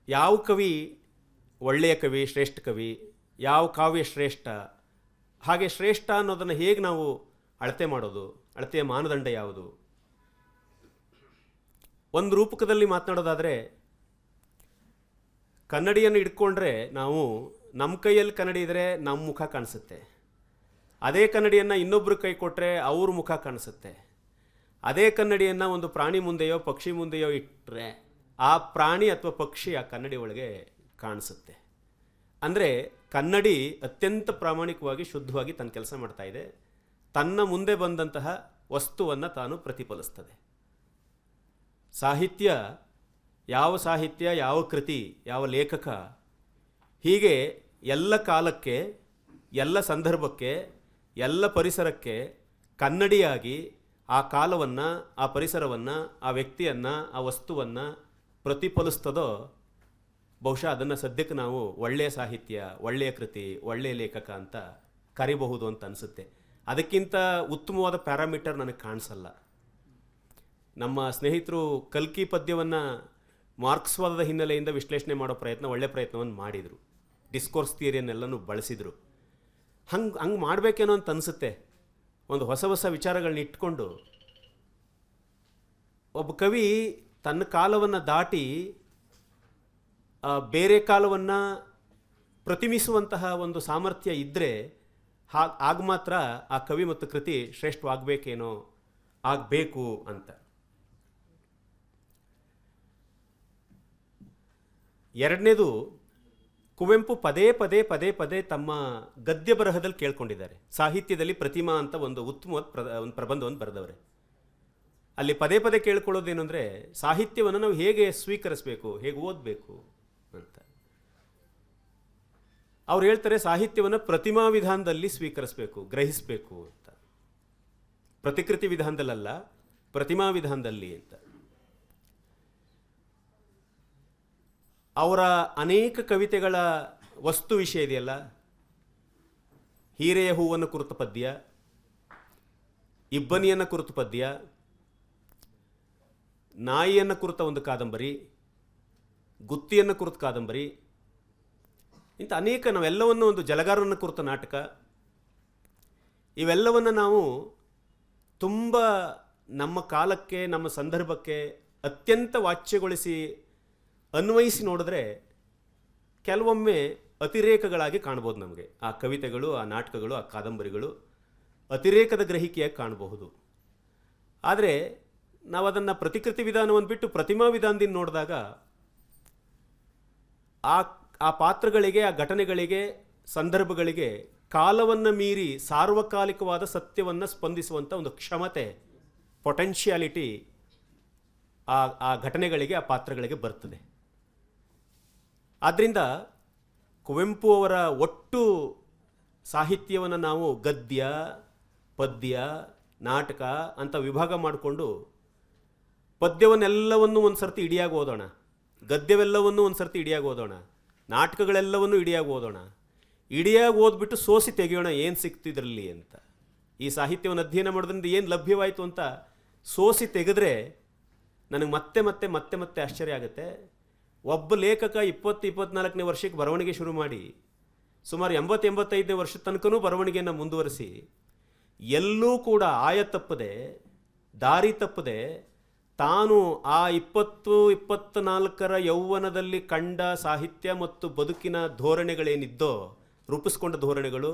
ಯಾವ ಕವಿ ಒಳ್ಳೆಯ ಕವಿ ಶ್ರೇಷ್ಠ ಕವಿ, ಯಾವ ಕಾವ್ಯ ಶ್ರೇಷ್ಠ ಹಾಗೆ ಶ್ರೇಷ್ಠ ಅನ್ನೋದನ್ನು ಹೇಗೆ ನಾವು ಅಳತೆ ಮಾಡೋದು? ಅಳತೆಯ ಮಾನದಂಡ ಯಾವುದು? ಒಂದು ರೂಪಕದಲ್ಲಿ ಮಾತನಾಡೋದಾದರೆ, ಕನ್ನಡಿಯನ್ನು ಇಟ್ಕೊಂಡ್ರೆ ನಾವು ನಮ್ಮ ಕೈಯಲ್ಲಿ ಕನ್ನಡಿ ಇದ್ದರೆ ನಮ್ಮ ಮುಖ ಕಾಣಿಸುತ್ತೆ. ಅದೇ ಕನ್ನಡಿಯನ್ನು ಇನ್ನೊಬ್ಬರು ಕೈ ಕೊಟ್ಟರೆ ಅವ್ರ ಮುಖ ಕಾಣಿಸುತ್ತೆ. ಅದೇ ಕನ್ನಡಿಯನ್ನು ಒಂದು ಪ್ರಾಣಿ ಮುಂದೆಯೋ, ಪಕ್ಷಿ ಮುಂದೆಯೋ ಇಟ್ಟರೆ ಆ ಪ್ರಾಣಿ ಅಥವಾ ಪಕ್ಷಿ ಆ ಕನ್ನಡಿ ಒಳಗೆ ಕಾಣಿಸುತ್ತೆ. ಅಂದರೆ ಕನ್ನಡಿ ಅತ್ಯಂತ ಪ್ರಾಮಾಣಿಕವಾಗಿ ಶುದ್ಧವಾಗಿ ತನ್ನ ಕೆಲಸ ಮಾಡ್ತಾ ಇದೆ. ತನ್ನ ಮುಂದೆ ಬಂದಂತಹ ವಸ್ತುವನ್ನು ತಾನು ಪ್ರತಿಫಲಿಸ್ತದೆ. ಸಾಹಿತ್ಯ, ಯಾವ ಸಾಹಿತ್ಯ, ಯಾವ ಕೃತಿ, ಯಾವ ಲೇಖಕ, ಹೀಗೆ ಎಲ್ಲ ಕಾಲಕ್ಕೆ, ಎಲ್ಲ ಸಂದರ್ಭಕ್ಕೆ, ಎಲ್ಲ ಪರಿಸರಕ್ಕೆ ಕನ್ನಡಿಯಾಗಿ ಆ ಕಾಲವನ್ನು, ಆ ಪರಿಸರವನ್ನು, ಆ ವ್ಯಕ್ತಿಯನ್ನು, ಆ ವಸ್ತುವನ್ನು ಪ್ರತಿಫಲಿಸ್ತದೋ ಬಹುಶಃ ಅದನ್ನು ಸದ್ಯಕ್ಕೆ ನಾವು ಒಳ್ಳೆಯ ಸಾಹಿತ್ಯ, ಒಳ್ಳೆಯ ಕೃತಿ, ಒಳ್ಳೆಯ ಲೇಖಕ ಅಂತ ಕರಿಬಹುದು ಅಂತ ಅನಿಸುತ್ತೆ. ಅದಕ್ಕಿಂತ ಉತ್ತಮವಾದ ಪ್ಯಾರಾಮೀಟರ್ ನನಗೆ ಕಾಣಿಸಲ್ಲ. ನಮ್ಮ ಸ್ನೇಹಿತರು ಕಲ್ಕಿ ಪದ್ಯವನ್ನು ಮಾರ್ಕ್ಸ್ವಾದದ ಹಿನ್ನೆಲೆಯಿಂದ ವಿಶ್ಲೇಷಣೆ ಮಾಡೋ ಪ್ರಯತ್ನ, ಒಳ್ಳೆ ಪ್ರಯತ್ನವನ್ನು ಮಾಡಿದರು. ಡಿಸ್ಕೋರ್ಸ್ ಥಿಯರಿಯನ್ನೆಲ್ಲನೂ ಬಳಸಿದರು. ಹಂಗೆ ಹಂಗೆ ಮಾಡಬೇಕೇನೋ ಅಂತ ಅನಿಸುತ್ತೆ. ಒಂದು ಹೊಸ ಹೊಸ ವಿಚಾರಗಳನ್ನ ಇಟ್ಕೊಂಡು ಒಬ್ಬ ಕವಿ ತನ್ನ ಕಾಲವನ್ನು ದಾಟಿ ಬೇರೆ ಕಾಲವನ್ನು ಪ್ರತಿಮಿಸುವಂತಹ ಒಂದು ಸಾಮರ್ಥ್ಯ ಇದ್ದರೆ ಆಗ ಮಾತ್ರ ಆ ಕವಿ ಮತ್ತು ಕೃತಿ ಶ್ರೇಷ್ಠವಾಗಬೇಕೇನೋ, ಆಗಬೇಕು ಅಂತ. ಎರಡನೇದು, ಕುವೆಂಪು ಪದೇ ಪದೇ ಪದೇ ಪದೇ ತಮ್ಮ ಗದ್ಯ ಬರಹದಲ್ಲಿ ಕೇಳ್ಕೊಂಡಿದ್ದಾರೆ. ಸಾಹಿತ್ಯದಲ್ಲಿ ಪ್ರತಿಮಾ ಅಂತ ಒಂದು ಉತ್ತಮವಾದ ಪ್ರ, ಒಂದು ಪ್ರಬಂಧವನ್ನು ಬರೆದವ್ರೆ. ಅಲ್ಲಿ ಪದೇ ಪದೇ ಕೇಳ್ಕೊಳ್ಳೋದೇನು ಅಂದರೆ ಸಾಹಿತ್ಯವನ್ನು ನಾವು ಹೇಗೆ ಸ್ವೀಕರಿಸಬೇಕು, ಹೇಗೆ ಓದಬೇಕು ಅಂತ ಅವ್ರು ಹೇಳ್ತಾರೆ ಸಾಹಿತ್ಯವನ್ನು ಪ್ರತಿಮಾ ವಿಧಾನದಲ್ಲಿ ಸ್ವೀಕರಿಸಬೇಕು, ಗ್ರಹಿಸಬೇಕು ಅಂತ. ಪ್ರತಿಕೃತಿ ವಿಧಾನದಲ್ಲಲ್ಲ, ಪ್ರತಿಮಾ ವಿಧಾನದಲ್ಲಿ ಅಂತ. ಅವರ ಅನೇಕ ಕವಿತೆಗಳ ವಸ್ತು ವಿಷಯ ಇದೆಯಲ್ಲ? ಹೀರೆಯ ಹೂವನ್ನು ಕುರಿತ ಪದ್ಯ, ಇಬ್ಬನಿಯನ್ನು ಕುರಿತ ಪದ್ಯ, ನಾಯಿಯನ್ನು ಕುರಿತ ಒಂದು ಕಾದಂಬರಿ, ಗುತ್ತಿಯನ್ನು ಕುರಿತ ಕಾದಂಬರಿ ಇಂಥ ಅನೇಕ ನಾವೆಲ್ಲವನ್ನು ಒಂದು ಜಲಗಾರವನ್ನು ಕುರಿತ ನಾಟಕ. ಇವೆಲ್ಲವನ್ನು ನಾವು ತುಂಬ ನಮ್ಮ ಕಾಲಕ್ಕೆ, ನಮ್ಮ ಸಂದರ್ಭಕ್ಕೆ ಅತ್ಯಂತ ವಾಚ್ಯಗೊಳಿಸಿ ಅನ್ವಯಿಸಿ ನೋಡಿದ್ರೆ ಕೆಲವೊಮ್ಮೆ ಅತಿರೇಕಗಳಾಗಿ ಕಾಣ್ಬೋದು ನಮಗೆ. ಆ ಕವಿತೆಗಳು, ಆ ನಾಟಕಗಳು, ಆ ಕಾದಂಬರಿಗಳು ಅತಿರೇಕದ ಗ್ರಹಿಕೆಯಾಗಿ ಕಾಣಬಹುದು. ಆದರೆ ನಾವು ಅದನ್ನು ಪ್ರತಿಕೃತಿ ವಿಧಾನವನ್ನು ಬಿಟ್ಟು ಪ್ರತಿಮಾ ವಿಧಾನದಿಂದ ನೋಡಿದಾಗ ಆ ಆ ಪಾತ್ರಗಳಿಗೆ, ಆ ಘಟನೆಗಳಿಗೆ, ಸಂದರ್ಭಗಳಿಗೆ ಕಾಲವನ್ನು ಮೀರಿ ಸಾರ್ವಕಾಲಿಕವಾದ ಸತ್ಯವನ್ನು ಸ್ಪಂದಿಸುವಂಥ ಒಂದು ಕ್ಷಮತೆ ಪೊಟೆನ್ಷಿಯಾಲಿಟಿ ಆ ಆ ಘಟನೆಗಳಿಗೆ, ಆ ಪಾತ್ರಗಳಿಗೆ ಬರ್ತದೆ. ಆದ್ದರಿಂದ ಕುವೆಂಪು ಅವರ ಒಟ್ಟು ಸಾಹಿತ್ಯವನ್ನು ನಾವು ಗದ್ಯ, ಪದ್ಯ, ನಾಟಕ ಅಂತ ವಿಭಾಗ ಮಾಡಿಕೊಂಡು ಪದ್ಯವನ್ನೆಲ್ಲವನ್ನು ಒಂದು ಸರ್ತಿ ಇಡಿಯಾಗಿ ಓದೋಣ. ಗದ್ಯವೆಲ್ಲವನ್ನು ಒಂದು ಸರ್ತಿ ಇಡಿಯಾಗಿ ಓದೋಣ. ನಾಟಕಗಳೆಲ್ಲವನ್ನು ಇಡಿಯಾಗಿ ಓದೋಣ ಇಡಿಯಾಗಿ ಓದ್ಬಿಟ್ಟು ಸೋಸಿ ತೆಗೆಯೋಣ ಏನು ಸಿಕ್ತಿದ್ರಲ್ಲಿ ಅಂತ. ಈ ಸಾಹಿತ್ಯವನ್ನು ಅಧ್ಯಯನ ಮಾಡೋದ್ರಿಂದ ಏನು ಲಭ್ಯವಾಯಿತು ಅಂತ ಸೋಸಿ ತೆಗೆದ್ರೆ ನನಗೆ ಮತ್ತೆ ಮತ್ತೆ ಮತ್ತೆ ಮತ್ತೆ ಆಶ್ಚರ್ಯ ಆಗುತ್ತೆ. ಒಬ್ಬ ಲೇಖಕ ಇಪ್ಪತ್ತು ಇಪ್ಪತ್ನಾಲ್ಕನೇ ವರ್ಷಕ್ಕೆ ಬರವಣಿಗೆ ಶುರು ಮಾಡಿ, ಸುಮಾರು ಎಂಬತ್ತು ಎಂಬತ್ತೈದನೇ ವರ್ಷದ ತನಕನೂ ಬರವಣಿಗೆಯನ್ನು ಮುಂದುವರಿಸಿ, ಎಲ್ಲೂ ಕೂಡ ಆಯ ತಪ್ಪದೆ, ದಾರಿ ತಪ್ಪದೆ ತಾನು ಆ ಇಪ್ಪತ್ತು ಇಪ್ಪತ್ತ್ನಾಲ್ಕರ ಯೌವನದಲ್ಲಿ ಕಂಡ ಸಾಹಿತ್ಯ ಮತ್ತು ಬದುಕಿನ ಧೋರಣೆಗಳೇನಿದ್ದೋ, ರೂಪಿಸ್ಕೊಂಡ ಧೋರಣೆಗಳು,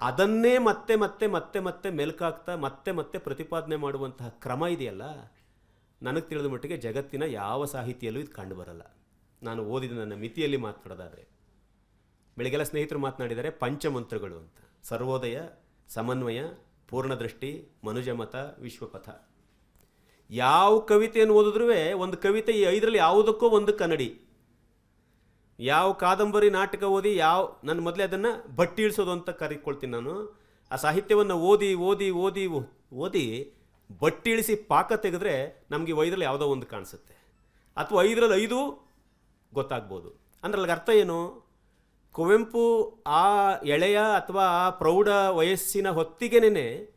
ಅದನ್ನೇ ಮತ್ತೆ ಮತ್ತೆ ಮತ್ತೆ ಮತ್ತೆ ಮೆಲುಕಾಗ್ತಾ ಮತ್ತೆ ಮತ್ತೆ ಪ್ರತಿಪಾದನೆ ಮಾಡುವಂತಹ ಕ್ರಮ ಇದೆಯಲ್ಲ? ನನಗೆ ತಿಳಿದ ಮಟ್ಟಿಗೆ ಜಗತ್ತಿನ ಯಾವ ಸಾಹಿತಿಯಲ್ಲೂ ಇದು ಕಂಡುಬರಲ್ಲ ನಾನು ಓದಿದ ನನ್ನ ಮಿತಿಯಲ್ಲಿ ಮಾತನಾಡೋದಾದರೆ ಬೆಳಿಗ್ಗೆಲ್ಲ ಸ್ನೇಹಿತರು ಮಾತನಾಡಿದರೆ ಪಂಚಮಂತ್ರಗಳು ಅಂತ. ಸರ್ವೋದಯ, ಸಮನ್ವಯ, ಪೂರ್ಣದೃಷ್ಟಿ, ಮನುಜಮತ ವಿಶ್ವಪಥ ಯಾವ ಕವಿತೆಯನ್ನು ಓದಿದ್ರೂ ಒಂದು ಕವಿತೆ ಈ ಐದರಲ್ಲಿ ಯಾವುದಕ್ಕೋ ಒಂದು ಕನ್ನಡಿ. ಯಾವ ಕಾದಂಬರಿ ನಾಟಕ ಓದಿ ಯಾವ ನನ್ನ ಮೊದಲೇ ಅದನ್ನು ಬಟ್ಟಿ ಇಳಿಸೋದು ಅಂತ ಕರಿಕೊಳ್ತೀನಿ ನಾನು. ಆ ಸಾಹಿತ್ಯವನ್ನು ಓದಿ ಓದಿ ಓದಿ ಓದಿ ಬಟ್ಟಿ ಇಳಿಸಿ ಪಾಕ ತೆಗೆದ್ರೆ ನಮಗೆ ಐದರಲ್ಲಿ ಯಾವುದೋ ಒಂದು ಕಾಣಿಸುತ್ತೆ. ಅಥವಾ ಐದರಲ್ಲಿ ಐದು ಗೊತ್ತಾಗ್ಬೋದು. ಅಂದ್ರೆ ಅಲ್ಲಿಗೆ ಅರ್ಥ ಏನು? ಕುವೆಂಪು ಆ ಎಳೆಯ ಅಥವಾ ಆ ಪ್ರೌಢ ವಯಸ್ಸಿನ ಹೊತ್ತಿಗೆನೇ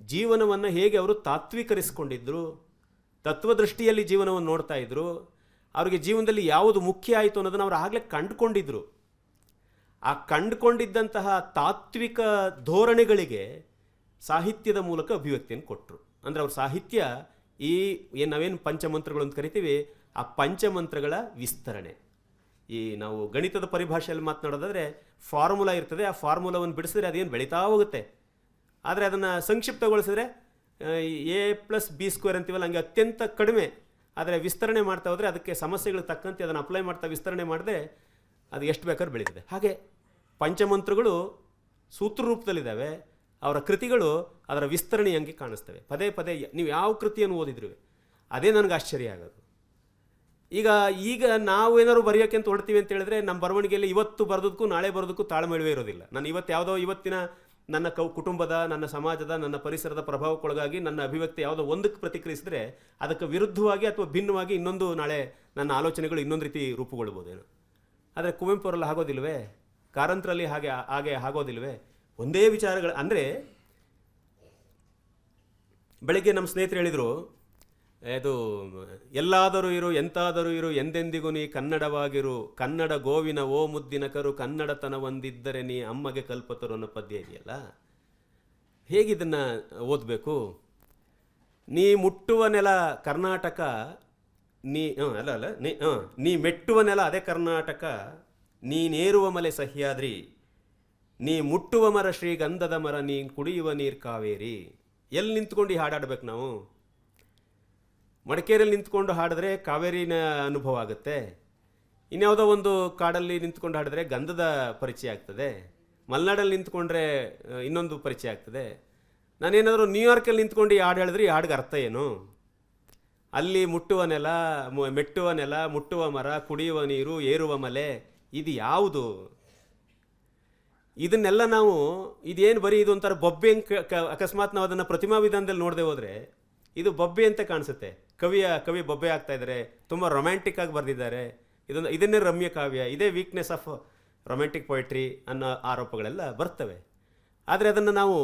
ಜೀವನವನ್ನು ಹೇಗೆ ಅವರು ತಾತ್ವಿಕರಿಸಿಕೊಂಡಿದ್ರು? ತತ್ವದೃಷ್ಟಿಯಲ್ಲಿ ಜೀವನವನ್ನು ನೋಡ್ತಾ ಇದ್ದರು ಅವರಿಗೆ ಜೀವನದಲ್ಲಿ ಯಾವುದು ಮುಖ್ಯ ಆಯಿತು ಅನ್ನೋದನ್ನು ಅವರು ಆಗಲೇ ಕಂಡುಕೊಂಡಿದ್ರು. ಆ ಕಂಡುಕೊಂಡಿದ್ದಂತಹ ತಾತ್ವಿಕ ಧೋರಣೆಗಳಿಗೆ ಸಾಹಿತ್ಯದ ಮೂಲಕ ಅಭಿವ್ಯಕ್ತಿಯನ್ನು ಕೊಟ್ಟರು ಅಂದರೆ ಅವ್ರ ಸಾಹಿತ್ಯ ಈ ಏನು ನಾವೇನು ಪಂಚಮಂತ್ರಗಳು ಅಂತ ಕರಿತೀವಿ, ಆ ಪಂಚಮಂತ್ರಗಳ ವಿಸ್ತರಣೆ. ಈ ನಾವು ಗಣಿತದ ಪರಿಭಾಷೆಯಲ್ಲಿ ಮಾತನಾಡೋದಾದರೆ ಫಾರ್ಮುಲಾ ಇರ್ತದೆ, ಆ ಫಾರ್ಮುಲಾವನ್ನು ಬಿಡಿಸಿದ್ರೆ ಅದೇನು ಬೆಳೀತಾ ಹೋಗುತ್ತೆ. ಆದರೆ ಅದನ್ನು ಸಂಕ್ಷಿಪ್ತಗೊಳಿಸಿದ್ರೆ ಎ ಪ್ಲಸ್ ಬಿ ಸ್ಕ್ವೇರ್ ಅಂತೀವಲ್ಲ, ಹಂಗೆ ಅತ್ಯಂತ ಕಡಿಮೆ. ಆದರೆ ವಿಸ್ತರಣೆ ಮಾಡ್ತಾ ಹೋದರೆ ಅದಕ್ಕೆ ಸಮಸ್ಯೆಗಳು ತಕ್ಕಂತೆ ಅದನ್ನು ಅಪ್ಲೈ ಮಾಡ್ತಾ ವಿಸ್ತರಣೆ ಮಾಡಿದ್ರೆ ಅದು ಎಷ್ಟು ಬೇಕಾದ್ರೂ ಬೆಳೀತದೆ. ಹಾಗೆ ಪಂಚಮಂತ್ರಗಳು ಸೂತ್ರ ರೂಪದಲ್ಲಿದ್ದಾವೆ. ಅವರ ಕೃತಿಗಳು ಅದರ ವಿಸ್ತರಣೆಯಂಗೆ ಕಾಣಿಸ್ತವೆ. ಪದೇ ಪದೇ ನೀವು ಯಾವ ಕೃತಿಯನ್ನು ಓದಿದ್ರು ಅದೇ ನನಗೆ ಆಶ್ಚರ್ಯ ಆಗೋದು. ಈಗ ಈಗ ನಾವು ಏನಾದ್ರು ಬರೆಯೋಕೆ ಅಂತ ಹೊಡ್ತೀವಿ ಅಂತ ಹೇಳಿದ್ರೆ ನಮ್ಮ ಬರವಣಿಗೆಯಲ್ಲಿ ಇವತ್ತು ಬರೆದಕ್ಕೂ ನಾಳೆ ಬರೋದಕ್ಕೂ ತಾಳ್ಮೆಳುವೆ ಇರೋದಿಲ್ಲ. ನಾನು ಇವತ್ತು ಯಾವುದೋ ಇವತ್ತಿನ ನನ್ನ ಕೌ, ಕುಟುಂಬದ, ನನ್ನ ಸಮಾಜದ, ನನ್ನ ಪರಿಸರದ ಪ್ರಭಾವಕ್ಕೊಳಗಾಗಿ ನನ್ನ ಅಭಿವ್ಯಕ್ತಿ ಯಾವುದೋ ಒಂದಕ್ಕೆ ಪ್ರತಿಕ್ರಿಯಿಸಿದ್ರೆ ಅದಕ್ಕೆ ವಿರುದ್ಧವಾಗಿ ಅಥವಾ ಭಿನ್ನವಾಗಿ ಇನ್ನೊಂದು ನಾಳೆ ನನ್ನ ಆಲೋಚನೆಗಳು ಇನ್ನೊಂದು ರೀತಿ ರೂಪುಗೊಳ್ಬೋದೇನು ಆದರೆ ಕುವೆಂಪು ಅವರಲ್ಲಿ ಆಗೋದಿಲ್ವೇ ಕಾರಂತರಲ್ಲಿ ಹಾಗೆ ಹಾಗೆ ಆಗೋದಿಲ್ವೇ ಒಂದೇ ವಿಚಾರಗಳು, ಅಂದರೆ ಬೆಳಗ್ಗೆ ನಮ್ಮ ಸ್ನೇಹಿತರು ಹೇಳಿದರು ಇದು, ಎಲ್ಲಾದರೂ ಇರು, ಎಂತಾದರೂ ಇರು, ಎಂದೆಂದಿಗೂ ನೀ ಕನ್ನಡವಾಗಿರು. ಕನ್ನಡ ಗೋವಿನ ಓ ಮುದ್ದಿನ ಕರು, ಕನ್ನಡತನ ಒಂದಿದ್ದರೆ ನೀ ಅಮ್ಮಗೆ ಕಲ್ಪತರು ಅನ್ನೋ ಪದ್ಯ ಇದೆಯಲ್ಲ? ಹೇಗಿದನ್ನು ಓದಬೇಕು? ನೀ ಮುಟ್ಟುವ ನೆಲ ಕರ್ನಾಟಕ, ನೀ ಹಾಂ ಅಲ್ಲ ಅಲ್ಲ, ನೀ ಹಾಂ ನೀ ಮೆಟ್ಟುವ ನೆಲ ಅದೇ ಕರ್ನಾಟಕ ನೀನೇರುವ ಮಲೆ ಸಹ್ಯಾದ್ರಿ. ನೀ ಮುಟ್ಟುವ ಮರ ಶ್ರೀಗಂಧದ ಮರ ನೀನು ಕುಡಿಯುವ ನೀರು ಕಾವೇರಿ. ಎಲ್ಲಿ ನಿಂತ್ಕೊಂಡು ಹಾಡಾಡ್ಬೇಕು ನಾವು? ಮಡಿಕೇರಿಯಲ್ಲಿ ನಿಂತ್ಕೊಂಡು ಹಾಡಿದ್ರೆ ಕಾವೇರಿನ ಅನುಭವ ಆಗುತ್ತೆ. ಇನ್ಯಾವುದೋ ಒಂದು ಕಾಡಲ್ಲಿ ನಿಂತ್ಕೊಂಡು ಹಾಡಿದ್ರೆ ಗಂಧದ ಪರಿಚಯ ಆಗ್ತದೆ. ಮಲೆನಾಡಲ್ಲಿ ನಿಂತ್ಕೊಂಡ್ರೆ ಇನ್ನೊಂದು ಪರಿಚಯ ಆಗ್ತದೆ. ನಾನೇನಾದರೂ ನ್ಯೂಯಾರ್ಕಲ್ಲಿ ನಿಂತ್ಕೊಂಡು ಈ ಹಾಡು ಹೇಳಿದ್ರೆ ಈ ಹಾಡಿಗೆ ಅರ್ಥ ಏನು? ಅಲ್ಲಿ ಮುಟ್ಟುವ ನೆಲ ಮೆಟ್ಟುವ ನೆಲ, ಮುಟ್ಟುವ ಮರ, ಕುಡಿಯುವ ನೀರು, ಏರುವ ಮಲೆ, ಇದು ಯಾವುದು? ಇದನ್ನೆಲ್ಲ ನಾವು, ಇದೇನು ಬರೀ ಇದು ಒಂಥರ ಬೊಬ್ಬೆ ಅಕಸ್ಮಾತ್ ನಾವು ಅದನ್ನು ಪ್ರತಿಮಾ ವಿಧಾನದಲ್ಲಿ ನೋಡದೆ ಹೋದರೆ, ಇದು ಬೊಬ್ಬೆ ಅಂತ ಕಾಣಿಸುತ್ತೆ. ಕವಿಯ, ಕವಿ ಬೊಬ್ಬೆ ಆಗ್ತಾ ಇದ್ದಾರೆ ತುಂಬ ರೊಮ್ಯಾಂಟಿಕ್ ಆಗಿ ಬರೆದಿದ್ದಾರೆ. ಇದೊಂದು, ಇದನ್ನೇ ರಮ್ಯ ಕಾವ್ಯ, ಇದೇ ವೀಕ್ನೆಸ್ ಆಫ್ ರೊಮ್ಯಾಂಟಿಕ್ ಪೊಯಿಟ್ರಿ ಅನ್ನೋ ಆರೋಪಗಳೆಲ್ಲ ಬರ್ತವೆ. ಆದರೆ ಅದನ್ನು ನಾವು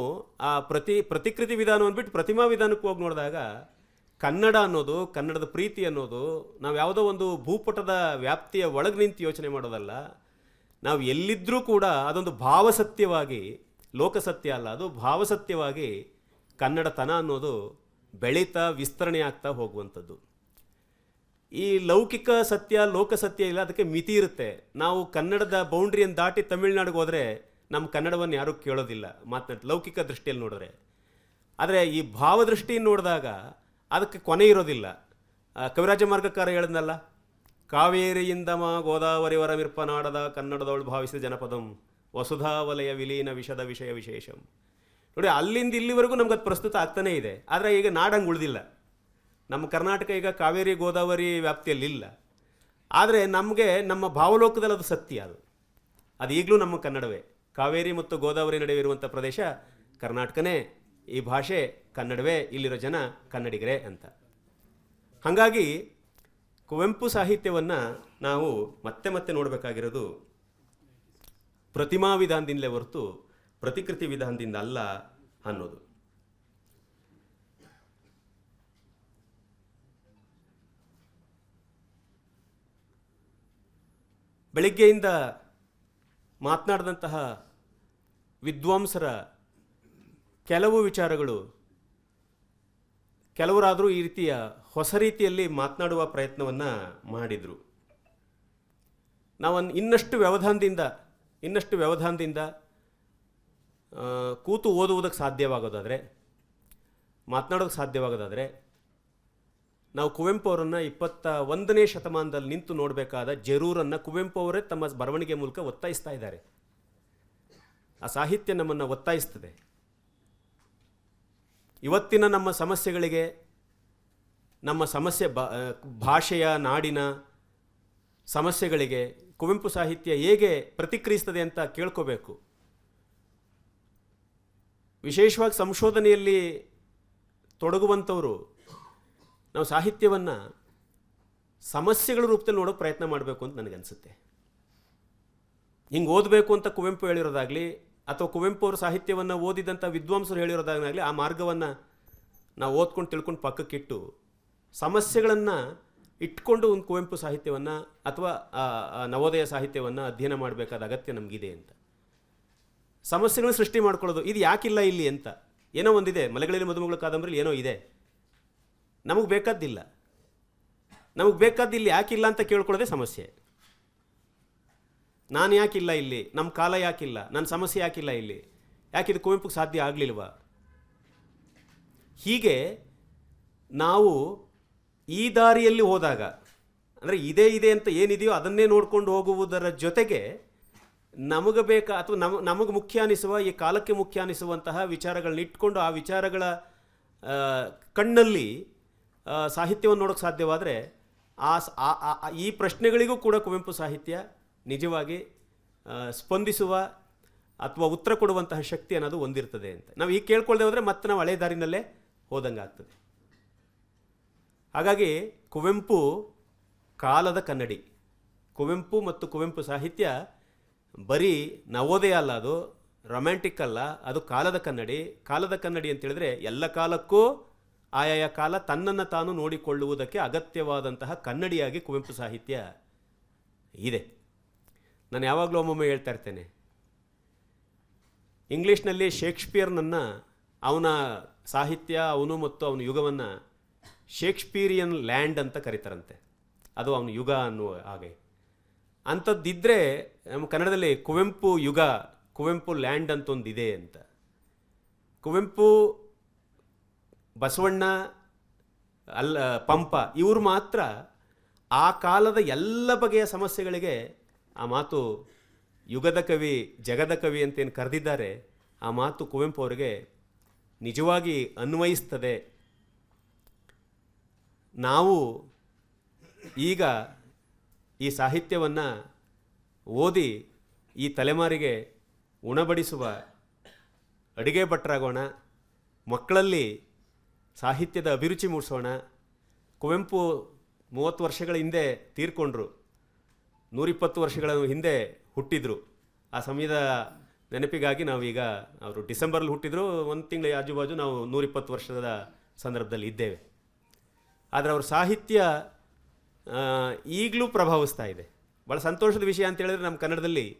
ಆ ಪ್ರತಿ, ಪ್ರತಿಕೃತಿ ವಿಧಾನ ಅಂದ್ಬಿಟ್ಟು ಪ್ರತಿಮಾ ವಿಧಾನಕ್ಕೆ ಹೋಗಿ ನೋಡಿದಾಗ, ಕನ್ನಡ ಅನ್ನೋದು, ಕನ್ನಡದ ಪ್ರೀತಿ ಅನ್ನೋದು, ನಾವು ಯಾವುದೋ ಒಂದು ಭೂಪಟದ ವ್ಯಾಪ್ತಿಯ ಒಳಗೆ ನಿಂತು ಯೋಚನೆ ಮಾಡೋದಲ್ಲ, ನಾವು ಎಲ್ಲಿದ್ದರೂ ಕೂಡ ಅದೊಂದು ಭಾವಸತ್ಯವಾಗಿ, ಲೋಕಸತ್ಯ ಅಲ್ಲ, ಅದು ಭಾವಸತ್ಯವಾಗಿ ಕನ್ನಡತನ ಅನ್ನೋದು ಬೆಳೀತಾ, ವಿಸ್ತರಣೆ ಆಗ್ತಾ ಹೋಗುವಂಥದ್ದು. ಈ ಲೌಕಿಕ ಸತ್ಯ ಲೋಕಸತ್ಯ ಇಲ್ಲ, ಅದಕ್ಕೆ ಮಿತಿ ಇರುತ್ತೆ. ನಾವು ಕನ್ನಡದ ಬೌಂಡ್ರಿಯನ್ನು ದಾಟಿ ತಮಿಳ್ನಾಡಿಗೆ ಹೋದರೆ ನಮ್ಮ ಕನ್ನಡವನ್ನು ಯಾರೂ ಕೇಳೋದಿಲ್ಲ ಮಾತನಾಡಿ ಲೌಕಿಕ ದೃಷ್ಟಿಯಲ್ಲಿ ನೋಡಿದ್ರೆ. ಆದರೆ ಈ ಭಾವದೃಷ್ಟಿಯನ್ನು ನೋಡಿದಾಗ ಅದಕ್ಕೆ ಕೊನೆ ಇರೋದಿಲ್ಲ. ಕವಿರಾಜ ಮಾರ್ಗಕಾರ ಹೇಳಿದ್ನಲ್ಲ, ಕಾವೇರಿಯಿಂದ ಮಾ ಗೋದಾವರಿ ವರಮಿರ್ಪನಾಡದ ಕನ್ನಡದವಳು ಭಾವಿಸಿದ ಜನಪದಂ, ವಸುಧಾವಲಯ ವಿಲೀನ ವಿಷದ ವಿಷಯ ವಿಶೇಷಂ. ನೋಡಿ, ಅಲ್ಲಿಂದ ಇಲ್ಲಿವರೆಗೂ ನಮ್ಗೆ ಅದು ಪ್ರಸ್ತುತ ಆಗ್ತಾನೇ ಇದೆ. ಆದರೆ ಈಗ ನಾಡಂಗೆ ಉಳಿದಿಲ್ಲ. ನಮ್ಮ ಕರ್ನಾಟಕ ಈಗ ಕಾವೇರಿ ಗೋದಾವರಿ ವ್ಯಾಪ್ತಿಯಲ್ಲಿ ಇಲ್ಲ. ಆದರೆ ನಮಗೆ ನಮ್ಮ ಭಾವಲೋಕದಲ್ಲಿ ಅದು ಸತ್ಯ ಅದು. ಅದು ಈಗಲೂ ನಮ್ಮ ಕನ್ನಡವೇ. ಕಾವೇರಿ ಮತ್ತು ಗೋದಾವರಿ ನಡುವೆ ಇರುವಂಥ ಪ್ರದೇಶ ಕರ್ನಾಟಕನೇ. ಈ ಭಾಷೆ ಕನ್ನಡವೇ, ಇಲ್ಲಿರೋ ಜನ ಕನ್ನಡಿಗರೇ ಅಂತ. ಹಾಗಾಗಿ ಕುವೆಂಪು ಸಾಹಿತ್ಯವನ್ನು ನಾವು ಮತ್ತೆ ಮತ್ತೆ ನೋಡಬೇಕಾಗಿರೋದು ಪ್ರತಿಮಾ ವಿಧಾನದಿಂದಲೇ ಹೊರತು ಪ್ರತಿಕೃತಿ ವಿಧಾನದಿಂದ ಅಲ್ಲ ಅನ್ನೋದು. ಬೆಳಿಗ್ಗೆಯಿಂದ ಮಾತನಾಡಿದಂತಹ ವಿದ್ವಾಂಸರ ಕೆಲವು ವಿಚಾರಗಳು ಕೆಲವರಾದರೂ ಈ ರೀತಿಯ ಹೊಸ ರೀತಿಯಲ್ಲಿ ಮಾತನಾಡುವ ಪ್ರಯತ್ನವನ್ನು ಮಾಡಿದರು. ನಾವು ಇನ್ನಷ್ಟು ವ್ಯವಧಾನದಿಂದ ಇನ್ನಷ್ಟು ವ್ಯವಧಾನದಿಂದ ಕೂತು ಓದುವುದಕ್ಕೆ ಸಾಧ್ಯವಾಗೋದಾದರೆ ಮಾತನಾಡೋದಕ್ಕೆ ಸಾಧ್ಯವಾಗೋದಾದರೆ, ನಾವು ಕುವೆಂಪು ಅವರನ್ನು ಇಪ್ಪತ್ತ ಒಂದನೇ ಶತಮಾನದಲ್ಲಿ ನಿಂತು ನೋಡಬೇಕಾದ ಜರೂರನ್ನು ಕುವೆಂಪು ಅವರೇ ತಮ್ಮ ಬರವಣಿಗೆ ಮೂಲಕ ಒತ್ತಾಯಿಸ್ತಾ ಇದ್ದಾರೆ. ಆ ಸಾಹಿತ್ಯ ನಮ್ಮನ್ನು ಒತ್ತಾಯಿಸ್ತದೆ. ಇವತ್ತಿನ ನಮ್ಮ ಸಮಸ್ಯೆಗಳಿಗೆ, ನಮ್ಮ ಸಮಸ್ಯೆ ಭಾಷೆಯ ನಾಡಿನ ಸಮಸ್ಯೆಗಳಿಗೆ ಕುವೆಂಪು ಸಾಹಿತ್ಯ ಹೇಗೆ ಪ್ರತಿಕ್ರಿಯಿಸ್ತದೆ ಅಂತ ಕೇಳ್ಕೋಬೇಕು. ವಿಶೇಷವಾಗಿ ಸಂಶೋಧನೆಯಲ್ಲಿ ತೊಡಗುವಂಥವರು ನಾವು ಸಾಹಿತ್ಯವನ್ನು ಸಮಸ್ಯೆಗಳ ರೂಪದಲ್ಲಿ ನೋಡೋ ಪ್ರಯತ್ನ ಮಾಡಬೇಕು ಅಂತ ನನಗನ್ಸುತ್ತೆ. ಹಿಂಗೆ ಓದಬೇಕು ಅಂತ ಕುವೆಂಪು ಹೇಳಿರೋದಾಗಲಿ ಅಥವಾ ಕುವೆಂಪು ಅವರ ಸಾಹಿತ್ಯವನ್ನು ಓದಿದಂಥ ವಿದ್ವಾಂಸರು ಹೇಳಿರೋದಾಗಲಿ ಆ ಮಾರ್ಗವನ್ನು ನಾವು ಓದ್ಕೊಂಡು ತಿಳ್ಕೊಂಡು ಪಕ್ಕಕ್ಕಿಟ್ಟು ಸಮಸ್ಯೆಗಳನ್ನು ಇಟ್ಕೊಂಡು ಒಂದು ಕುವೆಂಪು ಸಾಹಿತ್ಯವನ್ನು ಅಥವಾ ನವೋದಯ ಸಾಹಿತ್ಯವನ್ನು ಅಧ್ಯಯನ ಮಾಡಬೇಕಾದ ಅಗತ್ಯ ನಮಗಿದೆ ಅಂತ. ಸಮಸ್ಯೆಗಳನ್ನ ಸೃಷ್ಟಿ ಮಾಡ್ಕೊಳ್ಳೋದು. ಇದು ಯಾಕಿಲ್ಲ ಇಲ್ಲಿ ಅಂತ? ಏನೋ ಒಂದಿದೆ. ಮಲೆಗಳಲ್ಲಿ ಮದುಮಗಳ ಕಾದಂಬರಿಲಿ ಏನೋ ಇದೆ. ನಮಗೆ ಬೇಕಾದ್ದಿಲ್ಲ. ನಮಗೆ ಬೇಕಾದ್ದಿಲ್ಲ ಯಾಕಿಲ್ಲ ಅಂತ ಕೇಳ್ಕೊಳ್ಳೋದೇ ಸಮಸ್ಯೆ. ನಾನು ಯಾಕಿಲ್ಲ ಇಲ್ಲಿ? ನಮ್ಮ ಕಾಲ ಯಾಕಿಲ್ಲ? ನನ್ನ ಸಮಸ್ಯೆ ಯಾಕಿಲ್ಲ ಇಲ್ಲಿ? ಯಾಕಿದು ಕುವೆಂಪುಗೆ ಸಾಧ್ಯ ಆಗಲಿಲ್ವ? ಹೀಗೆ ನಾವು ಈ ದಾರಿಯಲ್ಲಿ ಹೋದಾಗ, ಅಂದರೆ ಇದೇ ಇದೆ ಅಂತ ಏನಿದೆಯೋ ಅದನ್ನೇ ನೋಡ್ಕೊಂಡು ಹೋಗುವುದರ ಜೊತೆಗೆ ನಮಗೆ ಬೇಕಾ ಅಥವಾ ನಮ್, ನಮಗೆ ಮುಖ್ಯ ಅನಿಸುವ, ಈ ಕಾಲಕ್ಕೆ ಮುಖ್ಯ ಅನಿಸುವಂತಹ ವಿಚಾರಗಳನ್ನ ಇಟ್ಕೊಂಡು ಆ ವಿಚಾರಗಳ ಕಣ್ಣಲ್ಲಿ ಸಾಹಿತ್ಯವನ್ನು ನೋಡೋಕ್ಕೆ ಸಾಧ್ಯವಾದರೆ ಆ ಈ ಪ್ರಶ್ನೆಗಳಿಗೂ ಕೂಡ ಕುವೆಂಪು ಸಾಹಿತ್ಯ ನಿಜವಾಗಿ ಸ್ಪಂದಿಸುವ ಅಥವಾ ಉತ್ತರ ಕೊಡುವಂತಹ ಶಕ್ತಿ ಅನ್ನೋದು ಹೊಂದಿರ್ತದೆ ಅಂತ. ನಾವು ಈಗ ಕೇಳ್ಕೊಳ್ದೆ ಹೋದರೆ ಮತ್ತೆ ನಾವು ಹಳೆ ದಾರಿನಲ್ಲೇ ಹೋದಂಗೆ ಆಗ್ತದೆ ಹಾಗಾಗಿ ಕುವೆಂಪು ಕಾಲದ ಕನ್ನಡಿ. ಕುವೆಂಪು ಮತ್ತು ಕುವೆಂಪು ಸಾಹಿತ್ಯ ಬರೀ ನವೋದಯ ಅಲ್ಲ ಅದು ರೊಮ್ಯಾಂಟಿಕ್ ಅಲ್ಲ, ಅದು ಕಾಲದ ಕನ್ನಡಿ. ಕಾಲದ ಕನ್ನಡಿ ಅಂತ ಹೇಳಿದ್ರೆ ಎಲ್ಲ ಕಾಲಕ್ಕೂ ಆಯಾಯ ಕಾಲ ತನ್ನನ್ನು ತಾನು ನೋಡಿಕೊಳ್ಳುವುದಕ್ಕೆ ಅಗತ್ಯವಾದಂತಹ ಕನ್ನಡಿಯಾಗಿ ಕುವೆಂಪು ಸಾಹಿತ್ಯ ಇದೆ. ನಾನು ಯಾವಾಗಲೂ ಒಮ್ಮೊಮ್ಮೆ ಹೇಳ್ತಾ ಇರ್ತೇನೆ. ಇಂಗ್ಲೀಷ್ನಲ್ಲಿ ಶೇಕ್ಸ್ಪಿಯರ್ನನ್ನು ಅವನ ಸಾಹಿತ್ಯ, ಅವನು ಮತ್ತು ಅವನ ಯುಗವನ್ನು ಶೇಕ್ಸ್ಪೀರಿಯನ್ ಲ್ಯಾಂಡ್ ಅಂತ ಕರೀತಾರಂತೆ. ಅದು ಅವನ ಯುಗ ಅನ್ನುವ ಹಾಗೆ. ಅಂಥದ್ದಿದ್ದರೆ ನಮ್ಮ ಕನ್ನಡದಲ್ಲಿ ಕುವೆಂಪು ಯುಗ, ಕುವೆಂಪು ಲ್ಯಾಂಡ್ ಅಂತ ಒಂದಿದೆ ಅಂತ. ಕುವೆಂಪು, ಬಸವಣ್ಣ ಅಲ್ಲ ಪಂಪ, ಇವರು ಮಾತ್ರ ಆ ಕಾಲದ ಎಲ್ಲ ಬಗೆಯ ಸಮಸ್ಯೆಗಳಿಗೆ ಆ ಮಾತು ಯುಗದ ಕವಿ, ಜಗದ ಕವಿ ಅಂತೇನು ಕರೆದಿದ್ದಾರೆ, ಆ ಮಾತು ಕುವೆಂಪು ಅವರಿಗೆ ನಿಜವಾಗಿ ಅನ್ವಯಿಸ್ತದೆ. ನಾವು ಈಗ ಈ ಸಾಹಿತ್ಯವನ್ನು ಓದಿ ಈ ತಲೆಮಾರಿಗೆ ಉಣಬಡಿಸುವ ಅಡಿಗೆ ಭಟ್ರಾಗೋಣ, ಮಕ್ಕಳಲ್ಲಿ ಸಾಹಿತ್ಯದ ಅಭಿರುಚಿ ಮೂಡಿಸೋಣ. ಕುವೆಂಪು ಮೂವತ್ತು ವರ್ಷಗಳ ಹಿಂದೆ ತೀರ್ಕೊಂಡ್ರು. ನೂರಿಪ್ಪತ್ತು ವರ್ಷಗಳ ಹಿಂದೆ ಹುಟ್ಟಿದ್ರು. ಆ ಸಮಯದ ನೆನಪಿಗಾಗಿ ನಾವೀಗ ಅವರು ಡಿಸೆಂಬರಲ್ಲಿ ಹುಟ್ಟಿದ್ರು. ಒಂದು ತಿಂಗಳ ಆಜುಬಾಜು ನಾವು ನೂರಿಪ್ಪತ್ತು ವರ್ಷದ ಸಂದರ್ಭದಲ್ಲಿ ಇದ್ದೇವೆ. ಆದರೆ ಅವ್ರ ಸಾಹಿತ್ಯ ಈಗಲೂ ಪ್ರಭಾವಿಸ್ತಾ ಇದೆ. ಭಾಳ ಸಂತೋಷದ ವಿಷಯ ಅಂತ ಹೇಳಿದ್ರೆ ನಮ್ಮ ಕನ್ನಡದಲ್ಲಿ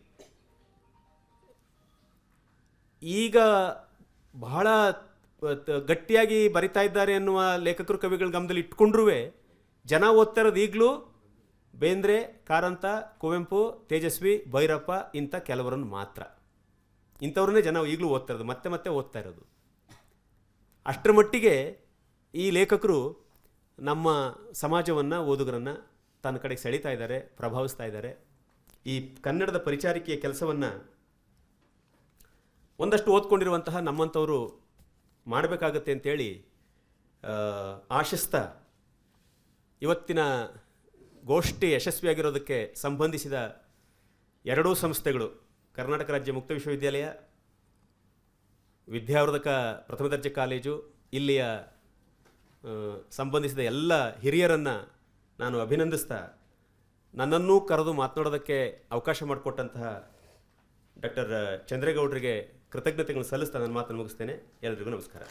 ಈಗ ಬಹಳ ಗಟ್ಟಿಯಾಗಿ ಬರಿತಾ ಇದ್ದಾರೆ ಅನ್ನುವ ಲೇಖಕರು ಕವಿಗಳ ಗಮನದಲ್ಲಿ ಇಟ್ಕೊಂಡ್ರೂ ಜನ ಓದ್ತಾ ಇರೋದು ಈಗಲೂ ಬೇಂದ್ರೆ, ಕಾರಂತ, ಕುವೆಂಪು, ತೇಜಸ್ವಿ, ಭೈರಪ್ಪ ಇಂಥ ಕೆಲವರನ್ನು ಮಾತ್ರ. ಇಂಥವ್ರನ್ನೇ ಜನ ಈಗಲೂ ಓದ್ತಾ ಇರೋದು ಮತ್ತೆ ಮತ್ತೆ ಓದ್ತಾ ಇರೋದು ಅಷ್ಟರ ಮಟ್ಟಿಗೆ ಈ ಲೇಖಕರು ನಮ್ಮ ಸಮಾಜವನ್ನು ಓದುಗರನ್ನು ತನ್ನ ಕಡೆಗೆ ಸೆಳೀತಾ ಇದ್ದಾರೆ, ಪ್ರಭಾವಿಸ್ತಾ ಇದ್ದಾರೆ. ಈ ಕನ್ನಡದ ಪರಿಚಾರಿಕೆಯ ಕೆಲಸವನ್ನು ಒಂದಷ್ಟು ಓದ್ಕೊಂಡಿರುವಂತಹ ನಮ್ಮಂಥವರು ಮಾಡಬೇಕಾಗತ್ತೆ ಅಂತೇಳಿ ಆಶಿಸ್ತಾ ಇವತ್ತಿನ ಗೋಷ್ಠಿ ಯಶಸ್ವಿಯಾಗಿರೋದಕ್ಕೆ ಸಂಬಂಧಿಸಿದ ಎರಡೂ ಸಂಸ್ಥೆಗಳು, ಕರ್ನಾಟಕ ರಾಜ್ಯ ಮುಕ್ತ ವಿಶ್ವವಿದ್ಯಾಲಯ, ವಿದ್ಯಾವರ್ಧಕ ಪ್ರಥಮ ದರ್ಜೆ ಕಾಲೇಜು, ಇಲ್ಲಿಯ ಸಂಬಂಧಿಸಿದ ಎಲ್ಲ ಹಿರಿಯರನ್ನು ನಾನು ಅಭಿನಂದಿಸ್ತಾ ನನ್ನನ್ನೂ ಕರೆದು ಮಾತನಾಡೋದಕ್ಕೆ ಅವಕಾಶ ಮಾಡಿಕೊಟ್ಟಂತಹ ಡಾಕ್ಟರ್ ಚಂದ್ರೇಗೌಡರಿಗೆ ಕೃತಜ್ಞತೆಗಳನ್ನು ಸಲ್ಲಿಸ್ತಾ ನನ್ನ ಮಾತನ್ನು ಮುಗಿಸ್ತೇನೆ. ಎಲ್ರಿಗೂ ನಮಸ್ಕಾರ.